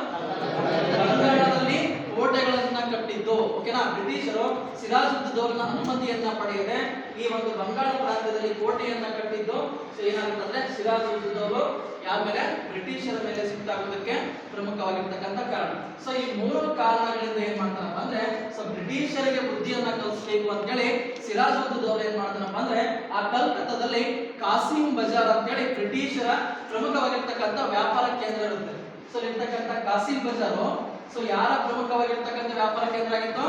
ಕಟ್ಟಿದ್ದು ಓಕೆನಾ ಬ್ರಿಟಿಷರು ಸಿರಾಜುದ್ದೌಲನ ಅನುಮತಿಯನ್ನ ಪಡೆಯದೆ ಈ ಒಂದು ಬಂಗಾಳ ಪ್ರಾಂತ್ಯದಲ್ಲಿ ಕೋಟೆಯನ್ನ ಕಟ್ಟಿದ್ದು. ಸೊ ಏನಾಗುತ್ತಂದ್ರೆ ಸಿರಾಜುದ್ದೌಲು ಯಾರ ಮೇಲೆ? ಬ್ರಿಟಿಷರ ಮೇಲೆ ಸಿಕ್ತಾಗೋದಕ್ಕೆ ಪ್ರಮುಖವಾಗಿರ್ತಕ್ಕಂಥ ಕಾರಣ. ಸೊ ಈ ಮೂರು ಕಾರಣಗಳಿಂದ ಏನ್ ಮಾಡ್ತಾರಪ್ಪ ಅಂದ್ರೆ ಸೊ ಬ್ರಿಟಿಷರಿಗೆ ಬುದ್ಧಿಯನ್ನ ಕಲಿಸ್ಬೇಕು ಅಂತೇಳಿ ಸಿರಾಜುದ್ದೌಲ ಏನ್ ಮಾಡ್ತಾನಪ್ಪ ಅಂದ್ರೆ, ಆ ಕಲ್ಕತ್ತಾದಲ್ಲಿ ಕಾಸಿಂ ಬಜಾರ್ ಅಂತೇಳಿ ಬ್ರಿಟಿಷರ ಪ್ರಮುಖವಾಗಿರ್ತಕ್ಕಂಥ ವ್ಯಾಪಾರ ಕೇಂದ್ರ ಇರುತ್ತೆ. ಸೊ ಇರ್ತಕ್ಕಂಥ ಕಾಸಿಂ ಬಜಾರು ಸೊ ಯಾರ ಪ್ರಮುಖವಾಗಿರ್ತಕ್ಕಂಥ ವ್ಯಾಪಾರ ಕೇಂದ್ರ ಆಗಿತ್ತು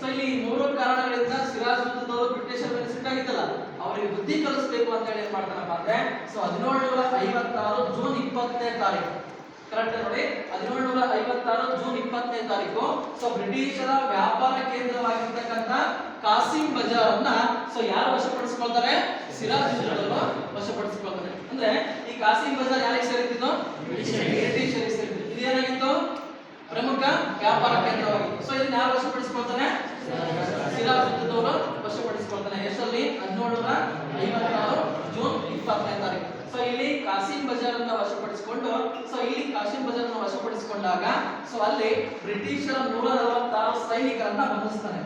ಸೊ ಇಲ್ಲಿ ಮೂರು ಕಾರಣಗಳಿಂದ ಸಿರಾಜ್ ಬ್ರಿಟಿಷರ ಮೇಲೆ ಸಿಟ್ಟಾಗಿತ್ತಲ್ಲ, ಅವರಿಗೆ ಬುದ್ಧಿ ಕಲಿಸ್ಬೇಕು ಅಂತ ಹೇಳಿ ಏನ್ ಮಾಡ್ತಾನಪ್ಪ ಅಂದ್ರೆ ಸೊ ಹದಿನೇಳುನೂರ ಐವತ್ತಾರು ಜೂನ್ ಇಪ್ಪತ್ತನೇ ತಾರೀಕು. ಕರೆಕ್ಟ್ ನೋಡಿ? ಹದಿನೇಳುನೂರ ಐವತ್ತಾರು ಜೂನ್ ಇಪ್ಪತ್ತನೇ ತಾರೀಕು. ಸೊ ಬ್ರಿಟಿಷರ ವ್ಯಾಪಾರ ಕೇಂದ್ರವಾಗಿರ್ತಕ್ಕಂಥ ಕಾಸಿಂ ಬಜಾರ್ ಅನ್ನ ಸೊ ಯಾರು ವಶಪಡಿಸ್ಕೊಳ್ತಾರೆ? ಸಿರಾಜ್ ವಶಪಡಿಸಿಕೊಳ್ತಾರೆ. ಅಂದ್ರೆ ಈ ಕಾಸಿಂ ಬಜಾರ್ ಯಾರಿಗೆ ಸೇರಿದ್ದು ಬ್ರಿಟಿಷರಿಗೆ. ಸೇರಿದ್ದು ಇದು ಏನಾಗಿತ್ತು ಪ್ರಮುಖ ವ್ಯಾಪಾರ ಕೇಂದ್ರವಾಗಿತ್ತು. ಸೊ ಇದನ್ನ ಯಾರು ವಶಪಡಿಸ್ಕೊಳ್ತಾನೆ? ಸಿರಾಜ್ ವಶಪಡಿಸ್ಕೊಳ್ತಾನೆ. ವಶಪಡಿಸಿಕೊಳ್ತಾನೆ ಎಷ್ಟರಲ್ಲಿ ಹದಿನೇಳು ಐವತ್ತಾರು ಜೂನ್ ಇಪ್ಪತ್ತನೇ ತಾರೀಕು. ಸೊ ಇಲ್ಲಿ ಕಾಸಿಂ ಬಜಾರ್ ಅನ್ನ ವಶಪಡಿಸಿಕೊಂಡು ಸೊ ಇಲ್ಲಿ ಕಾಸಿಂ ಬಜಾರ್ ಅನ್ನ ವಶಪಡಿಸಿಕೊಂಡಾಗ ಸೊ ಅಲ್ಲಿ ಬ್ರಿಟಿಷರ ನೂರ ನಲವತ್ತಾರು ಸೈನಿಕರನ್ನ ಬಂಧಿಸ್ತಾನೆ.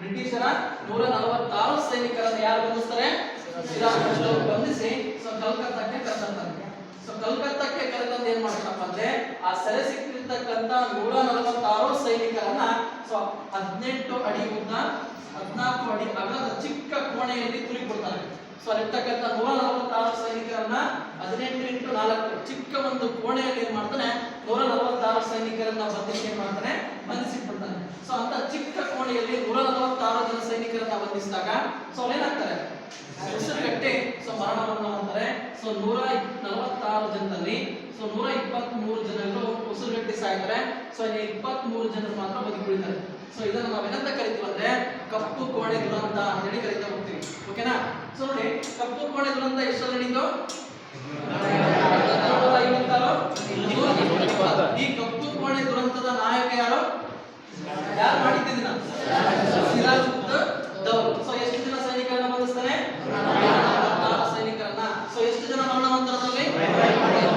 ಬ್ರಿಟಿಷರ ನೂರ ನಲವತ್ತಾರು ಸೈನಿಕರನ್ನ ಯಾರು ಬಂಧಿಸ್ತಾರೆ? ಬಂಧಿಸಿ ಸೊ ಕಲ್ಕತ್ತಾಕ್ಕೆ ಕರೆತಂತಾನೆ ಸೊ ಕಲ್ಕತ್ತಕ್ಕೆ ಕರೆತಂದು ಏನ್ ಮಾಡ್ತಪ್ಪ ಅಂದ್ರೆ ಆ ಸೆರೆ ಸಿಕ್ಕಿರ್ತಕ್ಕಂತ ನೂರ ನಲವತ್ತಾರು ಸೈನಿಕರನ್ನ ಸೊ ಹದಿನೆಂಟು ಅಡಿ ಉದ್ದ, ಹದಿನಾಲ್ಕು ಅಡಿ ಅಗಲದ ಚಿಕ್ಕ ಕೋಣೆಯಲ್ಲಿ ತುಳಿಬಿಡ್ತಾನೆ ಸೊ ಅಲ್ಲಿರ್ತಕ್ಕಂಥ ನೂರ ನಲವತ್ತಾರು ಸೈನಿಕರನ್ನ ಹದಿನೆಂಟು ಇಂಟು ನಾಲ್ಕು ಚಿಕ್ಕ ಒಂದು ಕೋಣೆಯಲ್ಲಿ ಏನ್ ಮಾಡ್ತಾನೆ, ನೂರ ನಲವತ್ತಾರು ಸೈನಿಕರನ್ನ ಬಂಧಿಸಿ ಏನ್ ಮಾಡ್ತಾನೆ, ಬಂಧಿಸಿಬಿಡ್ತಾನೆ. ಸೊ ಅಂತ ಚಿಕ್ಕ ಕೋಣೆಯಲ್ಲಿ ನೂರ ನಲವತ್ತಾರು ಜನ ಸೈನಿಕರನ್ನ ಬಂಧಿಸಿದಾಗ, ಸೊ ಉಸಿರುಗಟ್ಟಿ ಸೊ ಮರಣವನ್ನ ಅಂದರೆ ಸೊ ನೂರ ನಲವತ್ತಾರು ಜನರಲ್ಲಿ, ಸೊ ನೂರ ಇಪ್ಪತ್ತ್ ಮೂರು ಜನರು ಉಸಿರುಗಟ್ಟಿ ಸಾಯ್ತಾರೆ. ಸೊ ಇಲ್ಲಿ ಇಪ್ಪತ್ತ್ ಮೂರು ಜನರು ಮಾತ್ರ ಬದುಕುಳಿತಾರೆ ಸೊ ಇದನ್ನ ನಾವು ಏನಂತ ಕರಿತೀವಿ ಅಂದ್ರೆ ಕಪ್ಪು ಕೋಣೆ ದುರಂತ ಅಂತ ಹೇಳಿ ಕರಿತಾ ಹೋಗ್ತೀವಿ. ಓಕೆನಾ ಸೊ ನೋಡಿ, ಕಪ್ಪು ಕೋಣೆ ದುರಂತ ಜೂನ್ ಇಪ್ಪತ್ತು. ಈ ಕಪ್ಪು ಕೋಣೆ ದುರಂತದ ನಾಯಕ ಯಾರು? ಯಾರು ಮಾಡಿದ್ದಿನ ಸಿರಾಜ್ ಉದ್ ದೌಲ್ ಸೊ ಎಷ್ಟು ಜನ ಸೈನಿಕರನ್ನ ಬಂಧಿಸ್ತಾನೆ ನಲವತ್ತಾರು ಸೈನಿಕರನ್ನ ಸೊ ಎಷ್ಟು ಜನ ಮರಣವಂತರಲ್ಲಿ